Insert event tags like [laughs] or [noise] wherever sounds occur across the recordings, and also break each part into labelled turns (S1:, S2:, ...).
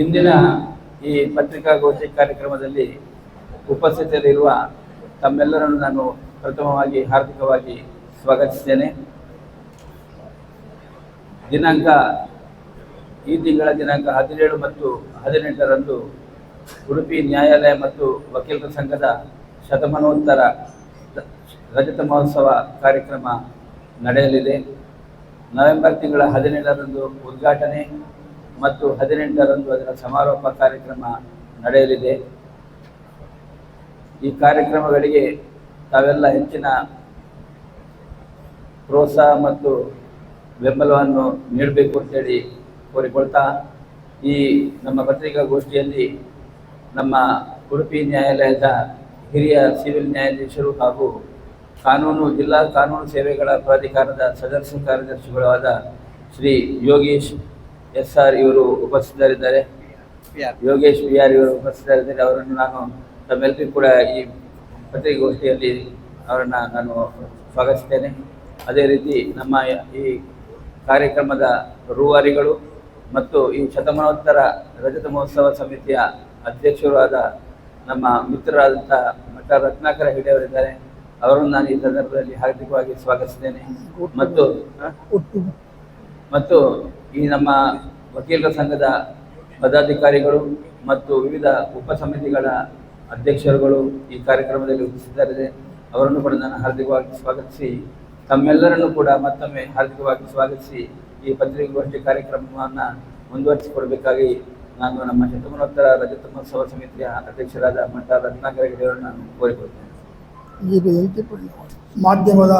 S1: ಇಂದಿನ ಈ ಪತ್ರಿಕಾಗೋಷ್ಠಿ ಕಾರ್ಯಕ್ರಮದಲ್ಲಿ ಉಪಸ್ಥಿತರಿರುವ ತಮ್ಮೆಲ್ಲರನ್ನು ನಾನು ಪ್ರಥಮವಾಗಿ ಹಾರ್ದಿಕವಾಗಿ ಸ್ವಾಗತಿಸ್ತೇನೆ. ದಿನಾಂಕ, ಈ ತಿಂಗಳ ದಿನಾಂಕ ಹದಿನೇಳು ಮತ್ತು ಹದಿನೆಂಟರಂದು ಉಡುಪಿ ನ್ಯಾಯಾಲಯ ಮತ್ತು ವಕೀಲರ ಸಂಘದ ಶತಮಾನೋತ್ತರ ರಜತ ಮಹೋತ್ಸವ ಕಾರ್ಯಕ್ರಮ ನಡೆಯಲಿದೆ. ನವೆಂಬರ್ ತಿಂಗಳ ಹದಿನೇಳರಂದು ಉದ್ಘಾಟನೆ ಮತ್ತು ಹದಿನೆಂಟರಂದು ಅದರ ಸಮಾರೋಪ ಕಾರ್ಯಕ್ರಮ ನಡೆಯಲಿದೆ. ಈ ಕಾರ್ಯಕ್ರಮಗಳಿಗೆ ತಾವೆಲ್ಲ ಹೆಚ್ಚಿನ ಪ್ರೋತ್ಸಾಹ ಮತ್ತು ಬೆಂಬಲವನ್ನು ನೀಡಬೇಕು ಅಂತೇಳಿ ಕೋರಿಕೊಳ್ತಾ, ಈ ನಮ್ಮ ಪತ್ರಿಕಾಗೋಷ್ಠಿಯಲ್ಲಿ ನಮ್ಮ ಉಡುಪಿ ನ್ಯಾಯಾಲಯದ ಹಿರಿಯ ಸಿವಿಲ್ ನ್ಯಾಯಾಧೀಶರು ಹಾಗೂ ಕಾನೂನು, ಜಿಲ್ಲಾ ಕಾನೂನು ಸೇವೆಗಳ ಪ್ರಾಧಿಕಾರದ ಸದಸ್ಯ ಕಾರ್ಯದರ್ಶಿಗಳಾದ ಶ್ರೀ ಯೋಗೇಶ್ ಎಸ್ ಆರ್ ಇವರು ಉಪಸ್ಥಿತರಿದ್ದಾರೆ. ಯೋಗೇಶ್ ಪಿ ಆರ್ ಇವರು ಉಪಸ್ಥಿತರಿದ್ದಾರೆ. ಅವರನ್ನು ನಾನು ತಮ್ಮೆಲ್ಲರಿಗೂ ಕೂಡ ಈ ಪತ್ರಿಕಾಗೋಷ್ಠಿಯಲ್ಲಿ ಅವರನ್ನು ನಾನು ಸ್ವಾಗತಿಸ್ತೇನೆ. ಅದೇ ರೀತಿ ನಮ್ಮ ಈ ಕಾರ್ಯಕ್ರಮದ ರೂವಾರಿಗಳು ಮತ್ತು ಈ ಶತಮಾನೋತ್ತರ ರಜತ ಮಹೋತ್ಸವ ಸಮಿತಿಯ ಅಧ್ಯಕ್ಷರಾದ ಆದ ನಮ್ಮ ಮಿತ್ರರಾದಂಥ ಮಠ ರತ್ನಾಕರ ಹೆಗಡೆ ಅವರಿದ್ದಾರೆ. ಅವರನ್ನು ನಾನು ಈ ಸಂದರ್ಭದಲ್ಲಿ ಹಾರ್ದಿಕವಾಗಿ ಸ್ವಾಗತಿಸ್ತೇನೆ. ಮತ್ತು ಮತ್ತು ಈ ನಮ್ಮ ವಕೀಲರ ಸಂಘದ ಪದಾಧಿಕಾರಿಗಳು ಮತ್ತು ವಿವಿಧ ಉಪ ಸಮಿತಿಗಳ ಅಧ್ಯಕ್ಷರುಗಳು ಈ ಕಾರ್ಯಕ್ರಮದಲ್ಲಿ ಉಪಸ್ಥಿತರಿದೆ ಅವರನ್ನು ಕೂಡ ನಾನು ಹಾರ್ದಿಕವಾಗಿ ಸ್ವಾಗತಿಸಿ, ತಮ್ಮೆಲ್ಲರನ್ನು ಕೂಡ ಮತ್ತೊಮ್ಮೆ ಹಾರ್ದಿಕವಾಗಿ ಸ್ವಾಗತಿಸಿ ಈ ಪತ್ರಿಕಾಗೋಷ್ಠಿ ಕಾರ್ಯಕ್ರಮವನ್ನು ಮುಂದುವರಿಸಿಕೊಡಬೇಕಾಗಿ ನಾನು ನಮ್ಮ ಶತಮಾನೋತ್ತರ ರಜತ ಮಹೋತ್ಸವ ಸಮಿತಿಯ ಅಧ್ಯಕ್ಷರಾದ ಮಠ ರತ್ನಾಕರ ಹೆಗಡೆ ಅವರನ್ನು ನಾನು ಕೋರಿಕೊಳ್ತೇನೆ
S2: ಮಾಧ್ಯಮದ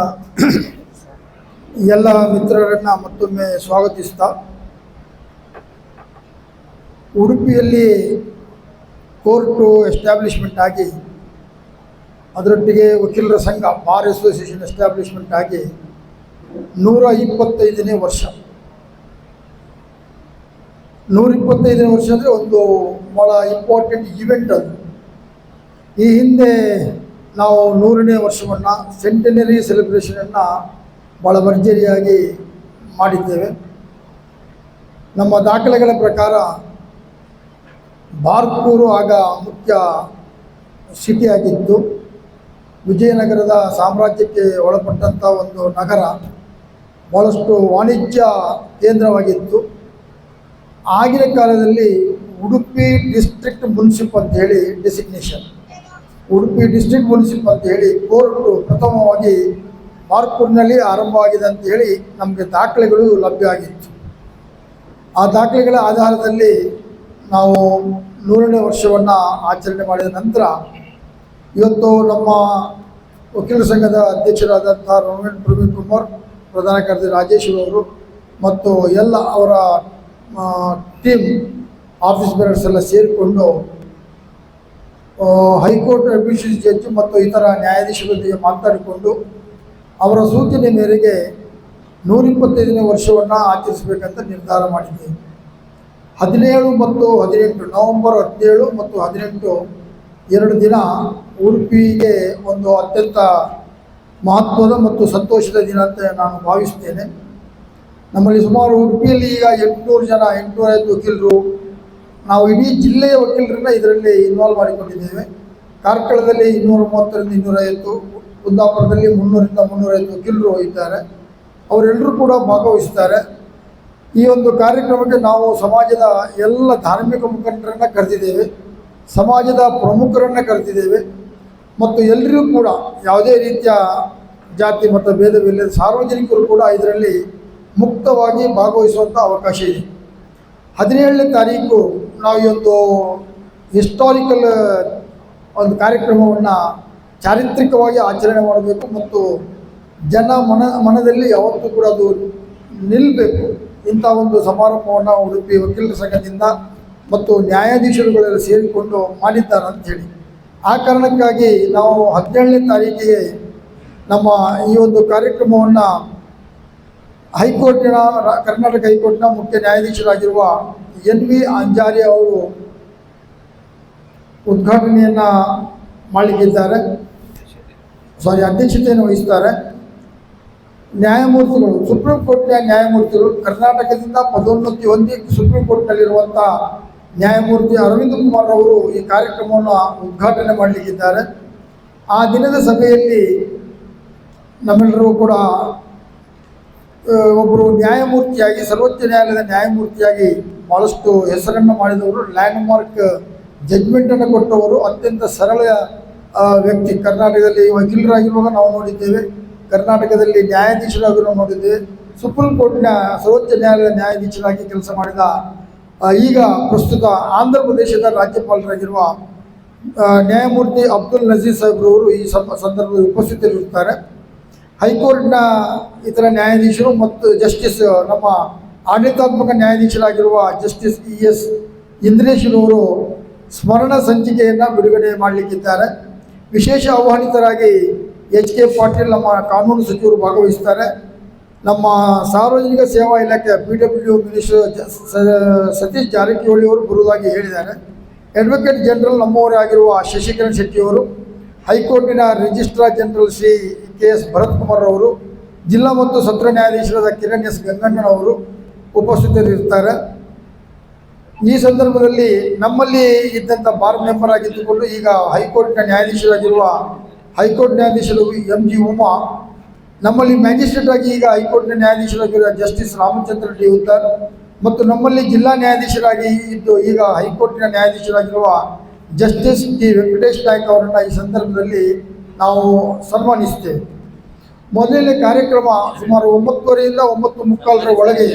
S2: ಎಲ್ಲ ಮಿತ್ರರನ್ನ ಮತ್ತೊಮ್ಮೆ ಸ್ವಾಗತಿಸ್ತಾ, ಉಡುಪಿಯಲ್ಲಿ ಕೋರ್ಟು ಎಸ್ಟಾಬ್ಲಿಷ್ಮೆಂಟ್ ಆಗಿ, ಅದರೊಟ್ಟಿಗೆ ವಕೀಲರ ಸಂಘ, ಬಾರ್ ಅಸೋಸಿಯೇಷನ್ ಎಸ್ಟಾಬ್ಲಿಷ್ಮೆಂಟ್ ಆಗಿ ನೂರ ಇಪ್ಪತ್ತೈದನೇ ವರ್ಷ. ನೂರ ಇಪ್ಪತ್ತೈದನೇ ವರ್ಷ ಅಂದರೆ ಒಂದು ಭಾಳ ಇಂಪಾರ್ಟೆಂಟ್ ಈವೆಂಟ್ ಅದು. ಈ ಹಿಂದೆ ನಾವು ನೂರನೇ ವರ್ಷವನ್ನು ಸೆಂಟನರಿ ಸೆಲೆಬ್ರೇಷನನ್ನು ಭಾಳ ಭರ್ಜರಿಯಾಗಿ ಮಾಡಿದ್ದೇವೆ. ನಮ್ಮ ದಾಖಲೆಗಳ ಪ್ರಕಾರ ಬಾರ್ಕೂರು ಆಗ ಮುಖ್ಯ ಸಿಟಿಯಾಗಿತ್ತು ವಿಜಯನಗರದ ಸಾಮ್ರಾಜ್ಯಕ್ಕೆ ಒಳಪಟ್ಟಂಥ ಒಂದು ನಗರ ಭಾಳಷ್ಟು ವಾಣಿಜ್ಯ ಕೇಂದ್ರವಾಗಿತ್ತು. ಆಗಿನ ಕಾಲದಲ್ಲಿ ಉಡುಪಿ ಡಿಸ್ಟ್ರಿಕ್ಟ್ ಮುನ್ಸಿಪ್ ಅಂತ ಹೇಳಿ ಡೆಸಿಗ್ನೇಷನ್ ಉಡುಪಿ ಡಿಸ್ಟ್ರಿಕ್ಟ್ ಮುನ್ಸಿಪ್ ಅಂತ ಹೇಳಿ ಕೋರ್ಟು ಪ್ರಥಮವಾಗಿ ಮಾರ್ಪುರ್ನಲ್ಲಿ ಆರಂಭವಾಗಿದೆ ಅಂತ ಹೇಳಿ ನಮಗೆ ದಾಖಲೆಗಳು ಲಭ್ಯ ಆಗಿತ್ತು. ಆ ದಾಖಲೆಗಳ ಆಧಾರದಲ್ಲಿ ನಾವು ನೂರನೇ ವರ್ಷವನ್ನು ಆಚರಣೆ ಮಾಡಿದ ನಂತರ ಇವತ್ತು ನಮ್ಮ ವಕೀಲರ ಸಂಘದ ಅಧ್ಯಕ್ಷರಾದಂಥ ರೋಹನ್ ಪ್ರವೀಣ್ ಕುಮಾರ್, ಪ್ರಧಾನ ಕಾರ್ಯದರ್ಶಿ ರಾಜೇಶ್ ಅವರು ಮತ್ತು ಎಲ್ಲ ಅವರ ಟೀಮ್ ಆಫೀಸ್ ಬೇರರ್ಸ್ ಎಲ್ಲ ಸೇರಿಕೊಂಡು ಹೈಕೋರ್ಟ್ ಅಡ್ಮಿನಿಸ್ಟ್ರೇಟಿವ್ ಜಡ್ಜ್ ಮತ್ತು ಇತರ ನ್ಯಾಯಾಧೀಶರೊಂದಿಗೆ ಮಾತನಾಡಿಕೊಂಡು ಅವರ ಸೂಚನೆ ಮೇರೆಗೆ ನೂರಿಪ್ಪತ್ತೈದನೇ ವರ್ಷವನ್ನು ಆಚರಿಸಬೇಕಂತ ನಿರ್ಧಾರ ಮಾಡಿದ್ದೆ ಹದಿನೇಳು ಮತ್ತು ಹದಿನೆಂಟು, ನವಂಬರ್ ಹದಿನೇಳು ಮತ್ತು ಹದಿನೆಂಟು, ಎರಡು ದಿನ ಉಡುಪಿಗೆ ಒಂದು ಅತ್ಯಂತ ಮಹತ್ವದ ಮತ್ತು ಸಂತೋಷದ ದಿನ ಅಂತ ನಾನು ಭಾವಿಸ್ತೇನೆ. ನಮ್ಮಲ್ಲಿ ಸುಮಾರು ಉಡುಪಿಯಲ್ಲಿ ಈಗ ಎಂಟುನೂರು ಜನ, ಎಂಟುನೂರೈವತ್ತು ವಕೀಲರು, ನಾವು ಇಡೀ ಜಿಲ್ಲೆಯ ವಕೀಲರನ್ನ ಇದರಲ್ಲಿ ಇನ್ವಾಲ್ವ್ ಮಾಡಿಕೊಂಡಿದ್ದೇವೆ. ಕಾರ್ಕಳದಲ್ಲಿ ಇನ್ನೂರ ಮೂವತ್ತರಿಂದ ಇನ್ನೂರೈವತ್ತು ಕುಂದಾಪುರದಲ್ಲಿ ಮುನ್ನೂರಿಂದ ಮುನ್ನೂರೈದು ವಕೀಲರು ಇದ್ದಾರೆ. ಅವರೆಲ್ಲರೂ ಕೂಡ ಭಾಗವಹಿಸ್ತಾರೆ. ಈ ಒಂದು ಕಾರ್ಯಕ್ರಮಕ್ಕೆ ನಾವು ಸಮಾಜದ ಎಲ್ಲ ಧಾರ್ಮಿಕ ಮುಖಂಡರನ್ನು ಕರೆದಿದ್ದೇವೆ. ಸಮಾಜದ ಪ್ರಮುಖರನ್ನು ಕರೆದಿದ್ದೇವೆ. ಮತ್ತು ಎಲ್ಲರಿಗೂ ಕೂಡ ಯಾವುದೇ ರೀತಿಯ ಜಾತಿ ಮತ್ತು ಭೇದವಿಲ್ಲದ ಸಾರ್ವಜನಿಕರು ಕೂಡ ಇದರಲ್ಲಿ ಮುಕ್ತವಾಗಿ ಭಾಗವಹಿಸುವಂಥ ಅವಕಾಶ ಇದೆ. ಹದಿನೇಳನೇ ತಾರೀಕು ನಾವು ಈ ಒಂದು ಹಿಸ್ಟಾರಿಕಲ್ ಒಂದು ಕಾರ್ಯಕ್ರಮವನ್ನು ಚಾರಿತ್ರಿಕವಾಗಿ ಆಚರಣೆ ಮಾಡಬೇಕು ಮತ್ತು ಜನ ಮನ, ಮನದಲ್ಲಿ ಯಾವತ್ತೂ ಕೂಡ ಅದು ನಿಲ್ಲಬೇಕು ಇಂಥ ಒಂದು ಸಮಾರಂಭವನ್ನು ಉಡುಪಿ ವಕೀಲರ ಸಂಘದಿಂದ ಮತ್ತು ನ್ಯಾಯಾಧೀಶರುಗಳೆಲ್ಲ ಸೇರಿಕೊಂಡು ಮಾಡಿದ್ದಾರೆ ಅಂಥೇಳಿ ಆ ಕಾರಣಕ್ಕಾಗಿ ನಾವು ಹದಿನೇಳನೇ ತಾರೀಕಿಗೆ ನಮ್ಮ ಈ ಒಂದು ಕಾರ್ಯಕ್ರಮವನ್ನು ಹೈಕೋರ್ಟಿನ, ಕರ್ನಾಟಕ ಹೈಕೋರ್ಟ್ನ ಮುಖ್ಯ ನ್ಯಾಯಾಧೀಶರಾಗಿರುವ ಎನ್ ವಿ ಅಂಜಾರಿ ಅವರು ಉದ್ಘಾಟನೆಯನ್ನು ಮಾಡಲಿಕ್ಕಿದ್ದಾರೆ ಸಾರಿ, ಅಧ್ಯಕ್ಷತೆಯನ್ನು ವಹಿಸ್ತಾರೆ. ನ್ಯಾಯಮೂರ್ತಿಗಳು, ಸುಪ್ರೀಂ ಕೋರ್ಟ್ನ ನ್ಯಾಯಮೂರ್ತಿಗಳು, ಕರ್ನಾಟಕದಿಂದ ಪದೋನ್ನತಿ ಹೊಂದಿ ಸುಪ್ರೀಂ ಕೋರ್ಟ್ನಲ್ಲಿರುವಂಥ ನ್ಯಾಯಮೂರ್ತಿ ಅರವಿಂದ್ ಕುಮಾರ್ ಅವರು ಈ ಕಾರ್ಯಕ್ರಮವನ್ನು ಉದ್ಘಾಟನೆ ಮಾಡಲಿಕ್ಕಿದ್ದಾರೆ. ಆ ದಿನದ ಸಭೆಯಲ್ಲಿ ನಮ್ಮೆಲ್ಲರೂ ಕೂಡ ಒಬ್ಬರು ನ್ಯಾಯಮೂರ್ತಿಯಾಗಿ, ಸರ್ವೋಚ್ಚ ನ್ಯಾಯಾಲಯದ ನ್ಯಾಯಮೂರ್ತಿಯಾಗಿ ಭಾಳಷ್ಟು ಹೆಸರನ್ನು ಮಾಡಿದವರು ಲ್ಯಾಂಡ್ ಮಾರ್ಕ್ ಕೊಟ್ಟವರು, ಅತ್ಯಂತ ಸರಳ ವ್ಯಕ್ತಿ ಕರ್ನಾಟಕದಲ್ಲಿ ವಕೀಲರಾಗಿರುವಾಗ ನಾವು ನೋಡಿದ್ದೇವೆ. ಕರ್ನಾಟಕದಲ್ಲಿ ನ್ಯಾಯಾಧೀಶರಾಗಿರುವ ನೋಡಿದ್ದೇವೆ. ಸುಪ್ರೀಂ ಕೋರ್ಟ್ನ ಸರ್ವೋಚ್ಚ ನ್ಯಾಯಾಲಯದ ನ್ಯಾಯಾಧೀಶರಾಗಿ ಕೆಲಸ ಮಾಡಿದ ಈಗ ಪ್ರಸ್ತುತ ಆಂಧ್ರ ಪ್ರದೇಶದ ರಾಜ್ಯಪಾಲರಾಗಿರುವ ನ್ಯಾಯಮೂರ್ತಿ ಅಬ್ದುಲ್ ನಜೀರ್ ಸಾಹೇಬ್ರವರು ಈ ಸಂದರ್ಭದಲ್ಲಿ ಉಪಸ್ಥಿತರಿರುತ್ತಾರೆ. ಹೈಕೋರ್ಟ್ನ ಇತರ ನ್ಯಾಯಾಧೀಶರು ಮತ್ತು ಜಸ್ಟಿಸ್, ನಮ್ಮ ಆಡಳಿತಾತ್ಮಕ ನ್ಯಾಯಾಧೀಶರಾಗಿರುವ ಜಸ್ಟಿಸ್ ಇ ಎಸ್ ಇಂದ್ರೇಶ್ವರವರು ಸ್ಮರಣ ಸಂಚಿಕೆಯನ್ನು ಬಿಡುಗಡೆ ಮಾಡಲಿಕ್ಕಿದ್ದಾರೆ. ವಿಶೇಷ ಆಹ್ವಾನಿತರಾಗಿ ಎಚ್ ಕೆ ಪಾಟೀಲ್ ನಮ್ಮ ಕಾನೂನು ಸಚಿವರು ಭಾಗವಹಿಸ್ತಾರೆ. ನಮ್ಮ ಸಾರ್ವಜನಿಕ ಸೇವಾ ಇಲಾಖೆ P W minister Satish Jarkiholi ಅವರು ಬರುವುದಾಗಿ ಹೇಳಿದ್ದಾರೆ. ಅಡ್ವೊಕೇಟ್ ಜನರಲ್ ನಮ್ಮವರೇ ಆಗಿರುವ ಶಶಿಕರಣ್ ಶೆಟ್ಟಿಯವರು ಹೈಕೋರ್ಟಿನ registrar general Shri K S Bharath Kumar ಅವರು, ಜಿಲ್ಲಾ ಮತ್ತು ಸತ್ರ ನ್ಯಾಯಾಧೀಶರಾದ ಕಿರಣ್ ಎಸ್ ಗಂಗಣ್ಣನವರು ಉಪಸ್ಥಿತರಿರ್ತಾರೆ ಈ ಸಂದರ್ಭದಲ್ಲಿ ನಮ್ಮಲ್ಲಿ ಇದ್ದಂಥ ಬಾರ್ ಮೆಂಬರ್ ಆಗಿದ್ದುಕೊಂಡು ಈಗ ಹೈಕೋರ್ಟ್ನ ನ್ಯಾಯಾಧೀಶರಾಗಿರುವ ಹೈಕೋರ್ಟ್ ನ್ಯಾಯಾಧೀಶರು ಎಂ ಜಿ ಉಮಾ, ನಮ್ಮಲ್ಲಿ ಮ್ಯಾಜಿಸ್ಟ್ರೇಟ್ ಆಗಿ ಈಗ ಹೈಕೋರ್ಟ್ನ ನ್ಯಾಯಾಧೀಶರಾಗಿರುವ ಜಸ್ಟಿಸ್ ರಾಮಚಂದ್ರ ಡಿ ಉತ್ತರ್ ಮತ್ತು ನಮ್ಮಲ್ಲಿ ಜಿಲ್ಲಾ ನ್ಯಾಯಾಧೀಶರಾಗಿ ಇದ್ದು ಈಗ ಹೈಕೋರ್ಟ್ನ ನ್ಯಾಯಾಧೀಶರಾಗಿರುವ ಜಸ್ಟಿಸ್ ಟಿ ವೆಂಕಟೇಶ್ ನಾಯ್ಕ ಅವರನ್ನು ಈ ಸಂದರ್ಭದಲ್ಲಿ ನಾವು ಸನ್ಮಾನಿಸ್ತೇವೆ ಮೊದಲನೇ ಕಾರ್ಯಕ್ರಮ ಸುಮಾರು ಒಂಬತ್ತುವರೆಯಿಂದ ಒಂಬತ್ತು ಮುಕ್ಕಾಲರ ಒಳಗೆ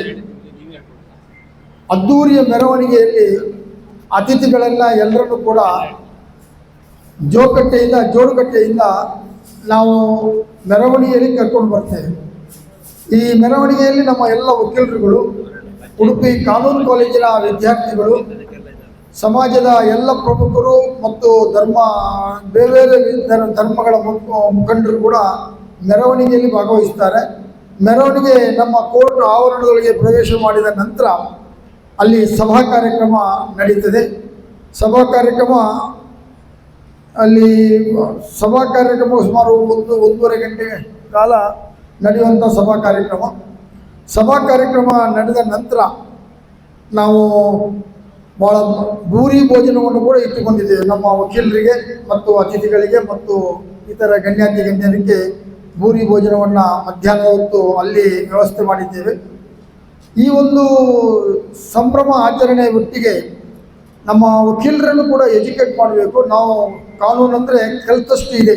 S2: ಅದ್ದೂರಿಯ ಮೆರವಣಿಗೆಯಲ್ಲಿ ಅತಿಥಿಗಳೆಲ್ಲ ಎಲ್ಲರನ್ನೂ ಕೂಡ ಜೋಕಟ್ಟೆಯಿಂದ, ಜೋಡುಕಟ್ಟೆಯಿಂದ ನಾವು ಮೆರವಣಿಗೆಯಲ್ಲಿ ಕರ್ಕೊಂಡು ಬರ್ತೇವೆ. ಈ ಮೆರವಣಿಗೆಯಲ್ಲಿ ನಮ್ಮ ಎಲ್ಲ ವಕೀಲರುಗಳು, ಉಡುಪಿ ಕಾನೂನು ಕಾಲೇಜಿನ ವಿದ್ಯಾರ್ಥಿಗಳು, ಸಮಾಜದ ಎಲ್ಲ ಪ್ರಮುಖರು ಮತ್ತು ಧರ್ಮ, ಬೇರೆ ಬೇರೆ ಧರ್- ಧರ್ಮಗಳ ಮುಖಂಡರು ಕೂಡ ಮೆರವಣಿಗೆಯಲ್ಲಿ ಭಾಗವಹಿಸ್ತಾರೆ. ಮೆರವಣಿಗೆ ನಮ್ಮ ಕೋರ್ಟ್ ಆವರಣದೊಳಗೆ ಪ್ರವೇಶ ಮಾಡಿದ ನಂತರ ಅಲ್ಲಿ ಸಭಾ ಕಾರ್ಯಕ್ರಮ ನಡೀತದೆ. ಸಭಾ ಕಾರ್ಯಕ್ರಮ ಅಲ್ಲಿ ಸಭಾ ಕಾರ್ಯಕ್ರಮ ಸುಮಾರು ಒಂದು, ಒಂದೂವರೆ ಗಂಟೆ ಕಾಲ ನಡೆಯುವಂಥ ಸಭಾ ಕಾರ್ಯಕ್ರಮ. ಸಭಾ ಕಾರ್ಯಕ್ರಮ ನಡೆದ ನಂತರ ನಾವು ಭಾಳ ಭೂರಿ ಭೋಜನವನ್ನು ಕೂಡ ಇಟ್ಟುಕೊಂಡಿದ್ದೇವೆ. ನಮ್ಮ ವಕೀಲರಿಗೆ ಮತ್ತು ಅತಿಥಿಗಳಿಗೆ ಮತ್ತು ಇತರ ಗಣ್ಯಾತಿ ಗಣ್ಯರಿಗೆ ಭೂರಿ ಭೋಜನವನ್ನು ಮಧ್ಯಾಹ್ನದ ಹೊತ್ತು ಅಲ್ಲಿ ವ್ಯವಸ್ಥೆ ಮಾಡಿದ್ದೇವೆ. ಈ ಒಂದು ಸಂಭ್ರಮ ಆಚರಣೆ ಒಟ್ಟಿಗೆ ನಮ್ಮ ವಕೀಲರನ್ನು ಕೂಡ ಎಜುಕೇಟ್ ಮಾಡಬೇಕು. ನಾವು ಕಾನೂನು ಅಂದರೆ ಕಲಿತಷ್ಟು ಇದೆ.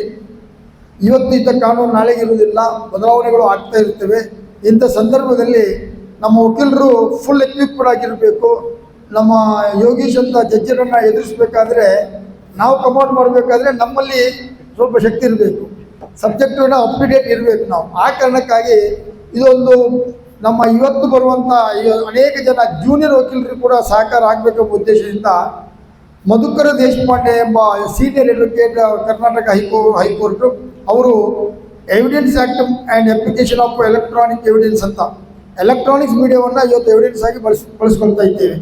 S2: ಇವತ್ತು ಇದ್ದ ಕಾನೂನು ನಾಳೆಗೆ ಇರುವುದಿಲ್ಲ, ಬದಲಾವಣೆಗಳು ಆಗ್ತಾ ಇರ್ತವೆ ಇಂಥ ಸಂದರ್ಭದಲ್ಲಿ ನಮ್ಮ ವಕೀಲರು ಫುಲ್ ಎಕ್ವಿಪ್ಡ್ ಆಗಿರಬೇಕು. ನಮ್ಮ ಯೋಗೀಶ್ ಅಂತ ಜಡ್ಜರನ್ನು ಎದುರಿಸಬೇಕಾದ್ರೆ, ನಾವು ಕಮೌಂಟ್ ಮಾಡಬೇಕಾದ್ರೆ ನಮ್ಮಲ್ಲಿ ಸ್ವಲ್ಪ ಶಕ್ತಿ ಇರಬೇಕು. ಸಬ್ಜೆಕ್ಟನ್ನ ಅಪ್ ಟು ಇರಬೇಕು ನಾವು. ಆ ಕಾರಣಕ್ಕಾಗಿ ಇದೊಂದು ನಮ್ಮ ಇವತ್ತು ಬರುವಂಥ ಅನೇಕ ಜನ ಜೂನಿಯರ್ ವಕೀಲರು ಕೂಡ ಸಹಕಾರ ಆಗಬೇಕೆಂಬ ಉದ್ದೇಶದಿಂದ ಮಧುಕರ ದೇಶಪಾಂಡೆ ಎಂಬ ಸೀನಿಯರ್ ಅಡ್ವೊಕೇಟ್ ಕರ್ನಾಟಕ ಹೈಕೋ ಹೈಕೋರ್ಟು ಅವರು evidence act and application of electronic evidence ಅಂತ. ಎಲೆಕ್ಟ್ರಾನಿಕ್ಸ್ ಮೀಡಿಯಾವನ್ನು ಇವತ್ತು ಎವಿಡೆನ್ಸ್ ಆಗಿ ಬಳಸ್ ಬಳಸ್ಕೊಳ್ತಾ ಇದ್ದೇವೆ.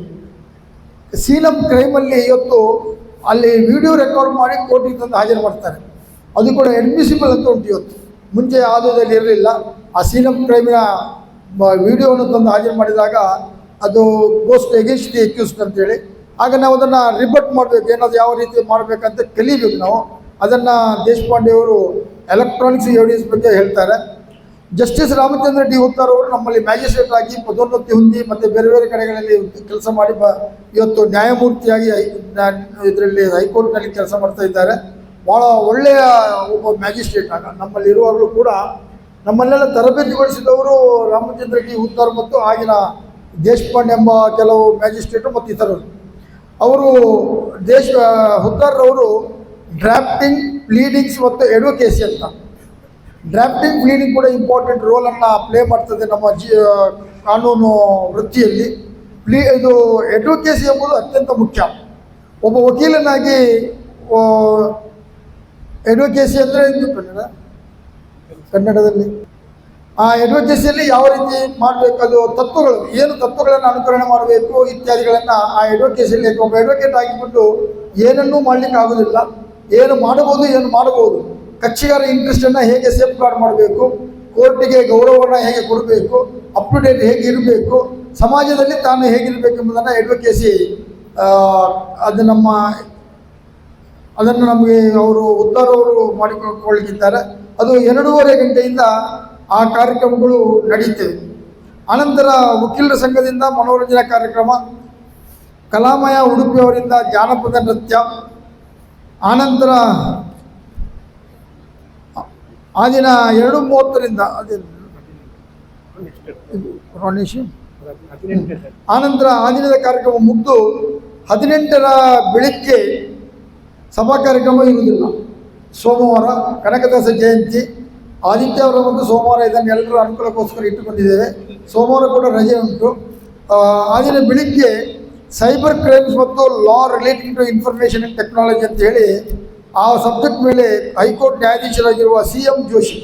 S2: ಸೀನಮ್ ಕ್ರೈಮಲ್ಲಿ ಇವತ್ತು ಅಲ್ಲಿ ವಿಡಿಯೋ ರೆಕಾರ್ಡ್ ಮಾಡಿ ಕೋರ್ಟಿಗೆ ತಂದು ಹಾಜರು ಮಾಡ್ತಾರೆ. ಅದು ಕೂಡ ಅಡ್ಮಿಸಿಬಲ್ ಅಂತ ಉಂಟು ಇವತ್ತು. ಮುಂಚೆ ಆದಾಯದಲ್ಲಿ ಇರಲಿಲ್ಲ. ಆ ಸೀನಮ್ ಕ್ರೈಮಿನ ವಿಡಿಯೋವನ್ನು ತಂದು ಹಾಜರು ಮಾಡಿದಾಗ ಅದು ಗೋಸ್ಟ್ ಎಗೇನ್ಸ್ಟ್ ದಿ ಎಕ್ಯೂಸ್ಡ್ ಅಂತೇಳಿ ಆಗ ನಾವು ಅದನ್ನು ರಿಬರ್ಟ್ ಮಾಡಬೇಕು, ಏನಾದ್ರು ಯಾವ ರೀತಿ ಮಾಡಬೇಕಂತ ಕಲಿಬೇಕು ನಾವು. ಅದನ್ನು ದೇಶಪಾಂಡೆಯವರು ಎಲೆಕ್ಟ್ರಾನಿಕ್ಸ್ ಎವಿಡೆನ್ಸ್ ಬಗ್ಗೆ ಹೇಳ್ತಾರೆ. ಜಸ್ಟಿಸ್ ರಾಮಚಂದ್ರ ಡಿ ಉತ್ತಾರ್ ಅವರು ನಮ್ಮಲ್ಲಿ ಮ್ಯಾಜಿಸ್ಟ್ರೇಟ್ ಆಗಿ ಪದೋನ್ನತಿ ಹೊಂದಿ ಮತ್ತು ಬೇರೆ ಬೇರೆ ಕಡೆಗಳಲ್ಲಿ ಕೆಲಸ ಮಾಡಿ ಬ ಇವತ್ತು ನ್ಯಾಯಮೂರ್ತಿಯಾಗಿ ಇದರಲ್ಲಿ ಹೈಕೋರ್ಟ್ನಲ್ಲಿ ಕೆಲಸ ಮಾಡ್ತಾ ಇದ್ದಾರೆ. ಭಾಳ ಒಳ್ಳೆಯ ಒಬ್ಬ ಮ್ಯಾಜಿಸ್ಟ್ರೇಟ್ ಆಗ. ನಮ್ಮಲ್ಲಿರುವಾಗಲೂ ಕೂಡ ನಮ್ಮನ್ನೆಲ್ಲ ತರಬೇತಿಗೊಳಿಸಿದವರು ರಾಮಚಂದ್ರ ಟಿ ಉತ್ತಾರ್ ಮತ್ತು ಆಗಿನ ದೇಶಪಾಂಡೆ ಎಂಬ ಕೆಲವು ಮ್ಯಾಜಿಸ್ಟ್ರೇಟು ಮತ್ತು ಇತರರು. ಅವರು ದೇಶ ಹುದ್ದಾರ್ರವರು ಡ್ರಾಫ್ಟಿಂಗ್, ಪ್ಲೀಡಿಂಗ್ಸ್ ಮತ್ತು ಎಡ್ವೊಕೇಸಿ ಅಂತ. ಡ್ರಾಫ್ಟಿಂಗ್, ಪ್ಲೀಡಿಂಗ್ ಕೂಡ ಇಂಪಾರ್ಟೆಂಟ್ ರೋಲನ್ನು ಪ್ಲೇ ಮಾಡ್ತದೆ ನಮ್ಮ ಜಿ ಕಾನೂನು ವೃತ್ತಿಯಲ್ಲಿ. ಪ್ಲೀ, ಇದು ಎಡ್ವೊಕೇಸಿ ಎಂಬುದು ಅತ್ಯಂತ ಮುಖ್ಯ. ಒಬ್ಬ ವಕೀಲನಾಗಿ ಎಡ್ವೊಕೇಸಿ ಅಂದರೆ ಕನ್ನಡದಲ್ಲಿ. ಆ ಎಡ್ವೊಕೇಸಿಯಲ್ಲಿ ಯಾವ ರೀತಿ ಮಾಡಬೇಕು ಅದು ತತ್ವಗಳು, ಏನು ತತ್ವಗಳನ್ನು ಅನುಕರಣೆ ಮಾಡಬೇಕು ಇತ್ಯಾದಿಗಳನ್ನು ಆ ಎಡ್ವೊಕೇಸಿಯಲ್ಲಿ ಒಬ್ಬ ಅಡ್ವೊಕೇಟ್ ಆಗಿಬಿಟ್ಟು ಏನನ್ನೂ ಮಾಡಲಿಕ್ಕೆ ಆಗೋದಿಲ್ಲ. ಏನು ಮಾಡಬಹುದು ಏನು ಮಾಡಬಹುದು. ಕಕ್ಷಿಗಾರ ಇಂಟ್ರೆಸ್ಟನ್ನು ಹೇಗೆ ಸೇಫ್ ಗಾರ್ಡ್ ಮಾಡಬೇಕು ಕೋರ್ಟಿಗೆ ಗೌರವವನ್ನು ಹೇಗೆ ಕೊಡಬೇಕು ಅಪ್ ಟು ಡೇಟ್ ಹೇಗೆ ಇರಬೇಕು, ಸಮಾಜದಲ್ಲಿ ತಾನು ಹೇಗಿರಬೇಕು ಎಂಬುದನ್ನು ಎಡ್ವೊಕೇಸಿ ಅದು ನಮ್ಮ, ಅದನ್ನು ನಮಗೆ ಅವರು ಉತ್ತರ ಅವರು ಮಾಡಿಕೊಳ್ಳಿಕ್ಕಿದ್ದಾರೆ ಅದು ಎರಡೂವರೆ ಗಂಟೆಯಿಂದ ಆ ಕಾರ್ಯಕ್ರಮಗಳು ನಡೆಯುತ್ತವೆ ಅನಂತರ ವಕೀಲರ ಸಂಘದಿಂದ ಮನೋರಂಜನಾ ಕಾರ್ಯಕ್ರಮ, ಕಲಾಮಯ ಉಡುಪಿಯವರಿಂದ ಜಾನಪದ ನೃತ್ಯ, ಆನಂತರ ಆ ದಿನ ಎರಡು ಮೂವತ್ತರಿಂದ ಆನಂತರ ಆ ದಿನದ ಕಾರ್ಯಕ್ರಮ ಮುಗಿದು ಹದಿನೆಂಟರ ಬೆಳಿಗ್ಗೆ ಸಭಾ ಕಾರ್ಯಕ್ರಮ ಇರುವುದಿಲ್ಲ. ಸೋಮವಾರ ಕನಕದಾಸ ಜಯಂತಿ. ಆದಿತ್ಯ ಮತ್ತು ಸೋಮವಾರ ಇದನ್ನು ಎಲ್ಲರೂ ಅನುಕೂಲಕ್ಕೋಸ್ಕರ ಇಟ್ಟುಕೊಂಡಿದ್ದೇವೆ. ಸೋಮವಾರ ಕೂಡ ರಜೆ ಉಂಟು. ಆ, ಆ ದಿನ ಬೆಳಿಗ್ಗೆ ಸೈಬರ್ ಕ್ರೈಮ್ಸ್ ಮತ್ತು law relating to information and technology ಅಂತ ಹೇಳಿ ಆ ಸಬ್ಜೆಕ್ಟ್ ಮೇಲೆ high court ನ್ಯಾಯಾಧೀಶರಾಗಿರುವ C M Joshi.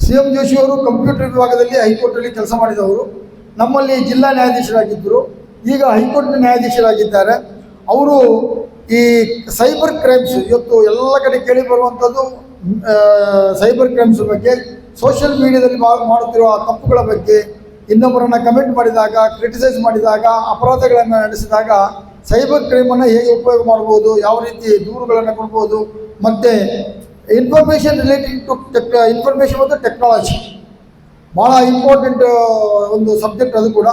S2: C M Joshi ಅವರು ಕಂಪ್ಯೂಟರ್ ವಿಭಾಗದಲ್ಲಿ ಹೈಕೋರ್ಟಲ್ಲಿ ಕೆಲಸ ಮಾಡಿದವರು. ನಮ್ಮಲ್ಲಿ ಜಿಲ್ಲಾ ನ್ಯಾಯಾಧೀಶರಾಗಿದ್ದರು. ಈಗ ಹೈಕೋರ್ಟ್ನ ನ್ಯಾಯಾಧೀಶರಾಗಿದ್ದಾರೆ. ಅವರು ಈ ಸೈಬರ್ ಕ್ರೈಮ್ಸ್ ಇವತ್ತು ಎಲ್ಲ ಕಡೆ ಕೇಳಿ ಬರುವಂಥದ್ದು ಸೈಬರ್ ಕ್ರೈಮ್ಸ್ ಬಗ್ಗೆ, ಸೋಷಿಯಲ್ ಮೀಡಿಯಾದಲ್ಲಿ ಮಾಡುತ್ತಿರುವ ತಪ್ಪುಗಳ ಬಗ್ಗೆ, ಇನ್ನೊಬ್ಬರನ್ನು ಕಮೆಂಟ್ ಮಾಡಿದಾಗ, ಕ್ರಿಟಿಸೈಸ್ ಮಾಡಿದಾಗ, ಅಪರಾಧಗಳನ್ನು ನಡೆಸಿದಾಗ ಸೈಬರ್ ಕ್ರೈಮನ್ನು ಹೇಗೆ ಉಪಯೋಗ ಮಾಡ್ಬೋದು ಯಾವ ರೀತಿ ದೂರುಗಳನ್ನು ಕೊಡ್ಬೋದು, ಮತ್ತು information relating to tech information ಮತ್ತು ಟೆಕ್ನಾಲಜಿ ಭಾಳ ಇಂಪಾರ್ಟೆಂಟ್ ಒಂದು ಸಬ್ಜೆಕ್ಟ್ ಅದು ಕೂಡ.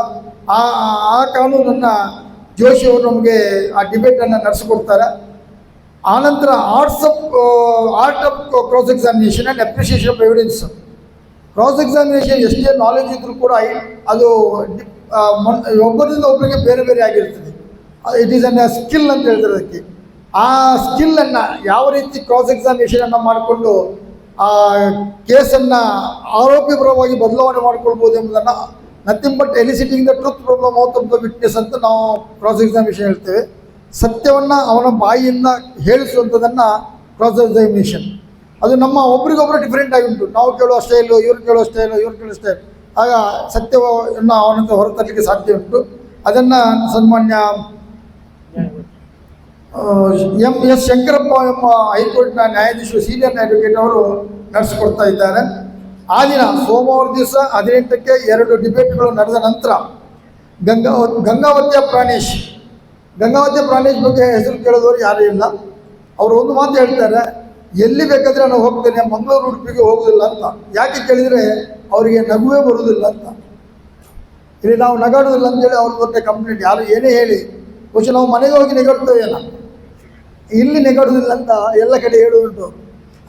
S2: ಆ- ಆ ಕಾನೂನನ್ನು ಜೋಶಿ ಅವರು ನಮಗೆ ಆ ಡಿಬೇಟನ್ನು ನಡೆಸಿಕೊಡ್ತಾರೆ. ಆನಂತರ arts of art of cross examination and appreciation of evidence cross examination ಎಷ್ಟೇ ನಾಲೆಜ್ ಇದ್ರೂ ಕೂಡ ಅದು ಒಬ್ಬರಿಂದ ಒಬ್ಬರಿಗೆ ಬೇರೆ ಬೇರೆ ಆಗಿರ್ತದೆ. ಇಟ್ ಈಸ್ ಅನ್ ಸ್ಕಿಲ್ ಅಂತ ಹೇಳ್ತಾರೆ ಅದಕ್ಕೆ. ಆ ಸ್ಕಿಲ್ಲನ್ನು ಯಾವ ರೀತಿ ಕ್ರಾಸ್ ಎಕ್ಸಾಮಿನೇಷನನ್ನು ಮಾಡಿಕೊಂಡು, ಆ ಕೇಸನ್ನು ಆರೋಪಿಪರವಾಗಿ ಬದಲಾವಣೆ ಮಾಡ್ಕೊಳ್ಬೋದು ಎಂಬುದನ್ನು nothing but eliciting the truth problem out of the witness ಅಂತ ನಾವು ಕ್ರಾಸ್ ಎಕ್ಸಾಮಿನೇಷನ್ ಹೇಳ್ತೇವೆ. ಸತ್ಯವನ್ನು ಅವನ ಬಾಯಿಯಿಂದ ಹೇಳಿಸುವಂಥದ್ದನ್ನು ಕ್ರಾಸ್ ಎಕ್ಸಾಮಿನೇಷನ್ ಅದು ನಮ್ಮ ಒಬ್ರಿಗೊಬ್ರು ಡಿಫ್ರೆಂಟ್ ಆಗಿ ಉಂಟು. ನಾವು ಕೇಳುವ ಸ್ಟೈಲು ಇವ್ರು ಕೇಳೋ ಸ್ಟೈಲು ಇವ್ರು ಕೇಳೋ ಸ್ಟೈಲ್ ಆಗ ಸತ್ಯವನ್ನು ಅವನಂತ ಹೊರತರಲಿಕ್ಕೆ ಸಾಧ್ಯ ಉಂಟು. ಅದನ್ನು ಸನ್ಮಾನ್ಯ ಎಂ ಎಸ್ ಶಂಕರಪ್ಪ ಎಂಬ ಹೈಕೋರ್ಟ್ನ ನ್ಯಾಯಾಧೀಶರು ಸೀನಿಯರ್ ಅಡ್ವೊಕೇಟ್ ಅವರು ನಡೆಸಿಕೊಡ್ತಾ ಇದ್ದಾರೆ. ಆ ದಿನ ಸೋಮವಾರ ದಿವಸ ಹದಿನೆಂಟಕ್ಕೆ ಎರಡು ಡಿಬೇಟ್ಗಳು ನಡೆದ ನಂತರ ಗಂಗಾ ಗಂಗಾವತಿಯ ಪ್ರಾಣೇಶ್ ಗಂಗಾವತಿಯ ಪ್ರಾಣೇಶ್ ಬಗ್ಗೆ ಹೆಸರು ಕೇಳಿದವರು ಯಾರೂ ಇಲ್ಲ. ಅವರು ಒಂದು ಮಾತು ಹೇಳ್ತಾರೆ, ಎಲ್ಲಿ ಬೇಕಾದರೆ ನಾನು ಹೋಗ್ತೇನೆ, ಮಂಗಳೂರು ಉಡುಪಿಗೆ ಹೋಗೋದಿಲ್ಲ ಅಂತ. ಯಾಕೆ ಕೇಳಿದರೆ ಅವರಿಗೆ ನಗುವೇ ಬರುವುದಿಲ್ಲ ಅಂತ. ಇಲ್ಲಿ ನಾವು ನಗಾಡೋದಿಲ್ಲ ಅಂತೇಳಿ ಅವ್ರ ಬಗ್ಗೆ ಕಂಪ್ಲೇಂಟ್ ಯಾರು ಏನೇ ಹೇಳಿ, ಬಹುಶಃ ನಾವು ಮನೆಗೆ ಹೋಗಿ ನೆಗಾಡ್ತೇವೇನ ಇಲ್ಲಿ ನೆಗಾಡೋದಿಲ್ಲ ಅಂತ ಎಲ್ಲ ಕಡೆ ಹೇಳುವುಂಟು